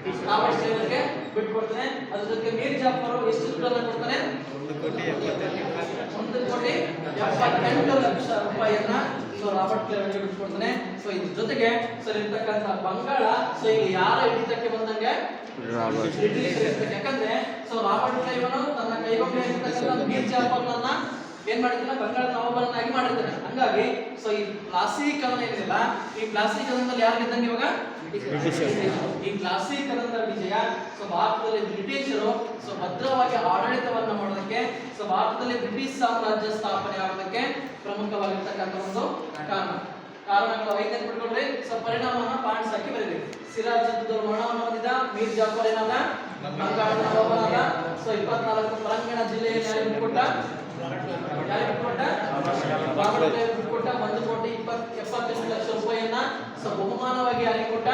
ಕ್ಲೇವರ್ಗೆ ಬಿಟ್ಕೊಡ್ತಾನೆ ಅದ್ರ ಜೊತೆಗೆ ಮೀರ್ ಜಾಫರ್ ಎಷ್ಟು ದುಡ್ಡನ್ನ ಕೊಡ್ತಾನೆ ಒಂದು ಕೋಟಿ ಎಪ್ಪತ್ತೆಂಟು ಲಕ್ಷ ರೂಪಾಯಿಯನ್ನ ಸೊ ರಾಬರ್ಟ್ ಕ್ಲೇವನ್ಗೆ ಬಿಟ್ಕೊಡ್ತಾನೆ ಸೊ ಇದ್ರ ಜೊತೆಗೆ ಸೊ ಇರ್ತಕ್ಕಂಥ ಬಂಗಾಳ ಸೊ ಇಲ್ಲಿ ಯಾರ ಹಿಡಿತಕ್ಕೆ ಬಂದಂಗೆ. ಯಾಕಂದ್ರೆ ಸೊ ರಾಬರ್ಟ್ ಕ್ಲೈವನು ತನ್ನ ಕೈಗೊಂಡ ಮೀರ್ ಜಾಫರ್ನನ್ನ ಏನ್ ಮಾಡಿದ್ದಾನೆ ಬಂಗಾಳ ನವಾಬರನ್ನಾಗಿ ಮಾಡಿದ್ದಾನೆ ಹಂಗಾಗಿ ಸೊ ಈ ಪ್ಲಾಸೀಕರಣ ಏನಿಲ್ಲ ಈ ಪ್ಲಾಸೀಕರಣದಲ್ಲಿ ಯಾರು ಇದ್ದಂಗೆ ಇವಾಗ? ಈ ಪ್ಲಾಸೀಕರಣದ ವಿಜಯ ಸೊ ಭಾರತದಲ್ಲಿ ಬ್ರಿಟಿಷರು ಸೊ ಭದ್ರವಾಗಿ ಆಡಳಿತವನ್ನ ಮಾಡೋದಕ್ಕೆ ಸೊ ಭಾರತದಲ್ಲಿ ಬ್ರಿಟಿಷ್ ಸಾಮ್ರಾಜ್ಯ ಸ್ಥಾಪನೆ ಆಗೋದಕ್ಕೆ ಪ್ರಮುಖವಾಗಿರ್ತಕ್ಕಂಥ ಒಂದು ಕಾರಣ. ಕಾರಣಗಳು ಐದನೇ ಬಿಟ್ಕೊಂಡ್ರೆ ಸೊ ಪರಿಣಾಮವನ್ನ ಪಾಯಿಂಟ್ಸ್ ಹಾಕಿ ಬರೀರಿ ಸಿರಾಜ್ ಮರಣವನ್ನು ಹೊಂದಿದ ಮೀರ್ ಜಾಫರ್ ಏನಾದ ಬಂಗಾಳ ನವಾಬನಾದ ಸೊ ಇಪ್ಪತ್ನಾಲ್ಕು ಪರಂಗಣ ಜಿಲ್ಲೆಯಲ್ಲಿ ಯಾರಿಗೆ ಒಂದು ಕೋಟಿ ಇಪ್ಪತ್ ಎಪ್ಪತ್ತೆಂಟು ಲಕ್ಷ ರೂಪಾಯಿಯನ್ನ ಸೊ ಬಹುಮಾನವಾಗಿ ಯಾರಿಗೆ ಕೊಟ್ಟ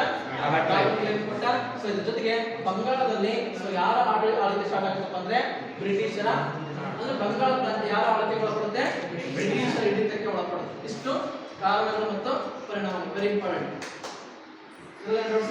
ಕೊಟ್ಟ ಸೊ ಇದ್ರ ಜೊತೆಗೆ ಬಂಗಾಳದಲ್ಲಿ ಸೊ ಯಾರ ಆಡಳಿತ ಆಳ್ವಿಕೆ ಸ್ಟಾರ್ಟ್ ಆಗ್ತಪ್ಪ ಅಂದ್ರೆ ಬ್ರಿಟಿಷರ. ಅಂದ್ರೆ ಬಂಗಾಳ ಪ್ರಾಂತ ಯಾರ ಆಳ್ವಿಕೆಗೆ ಒಳಪಡುತ್ತೆ? ಬ್ರಿಟಿಷರ ಹಿಡಿತಕ್ಕೆ ಒಳಪಡುತ್ತೆ. ಇಷ್ಟು ಕಾರಣಗಳು ಮತ್ತು ಪರಿಣಾಮ ವೆರಿ ಇಂಪಾರ್ಟೆಂಟ್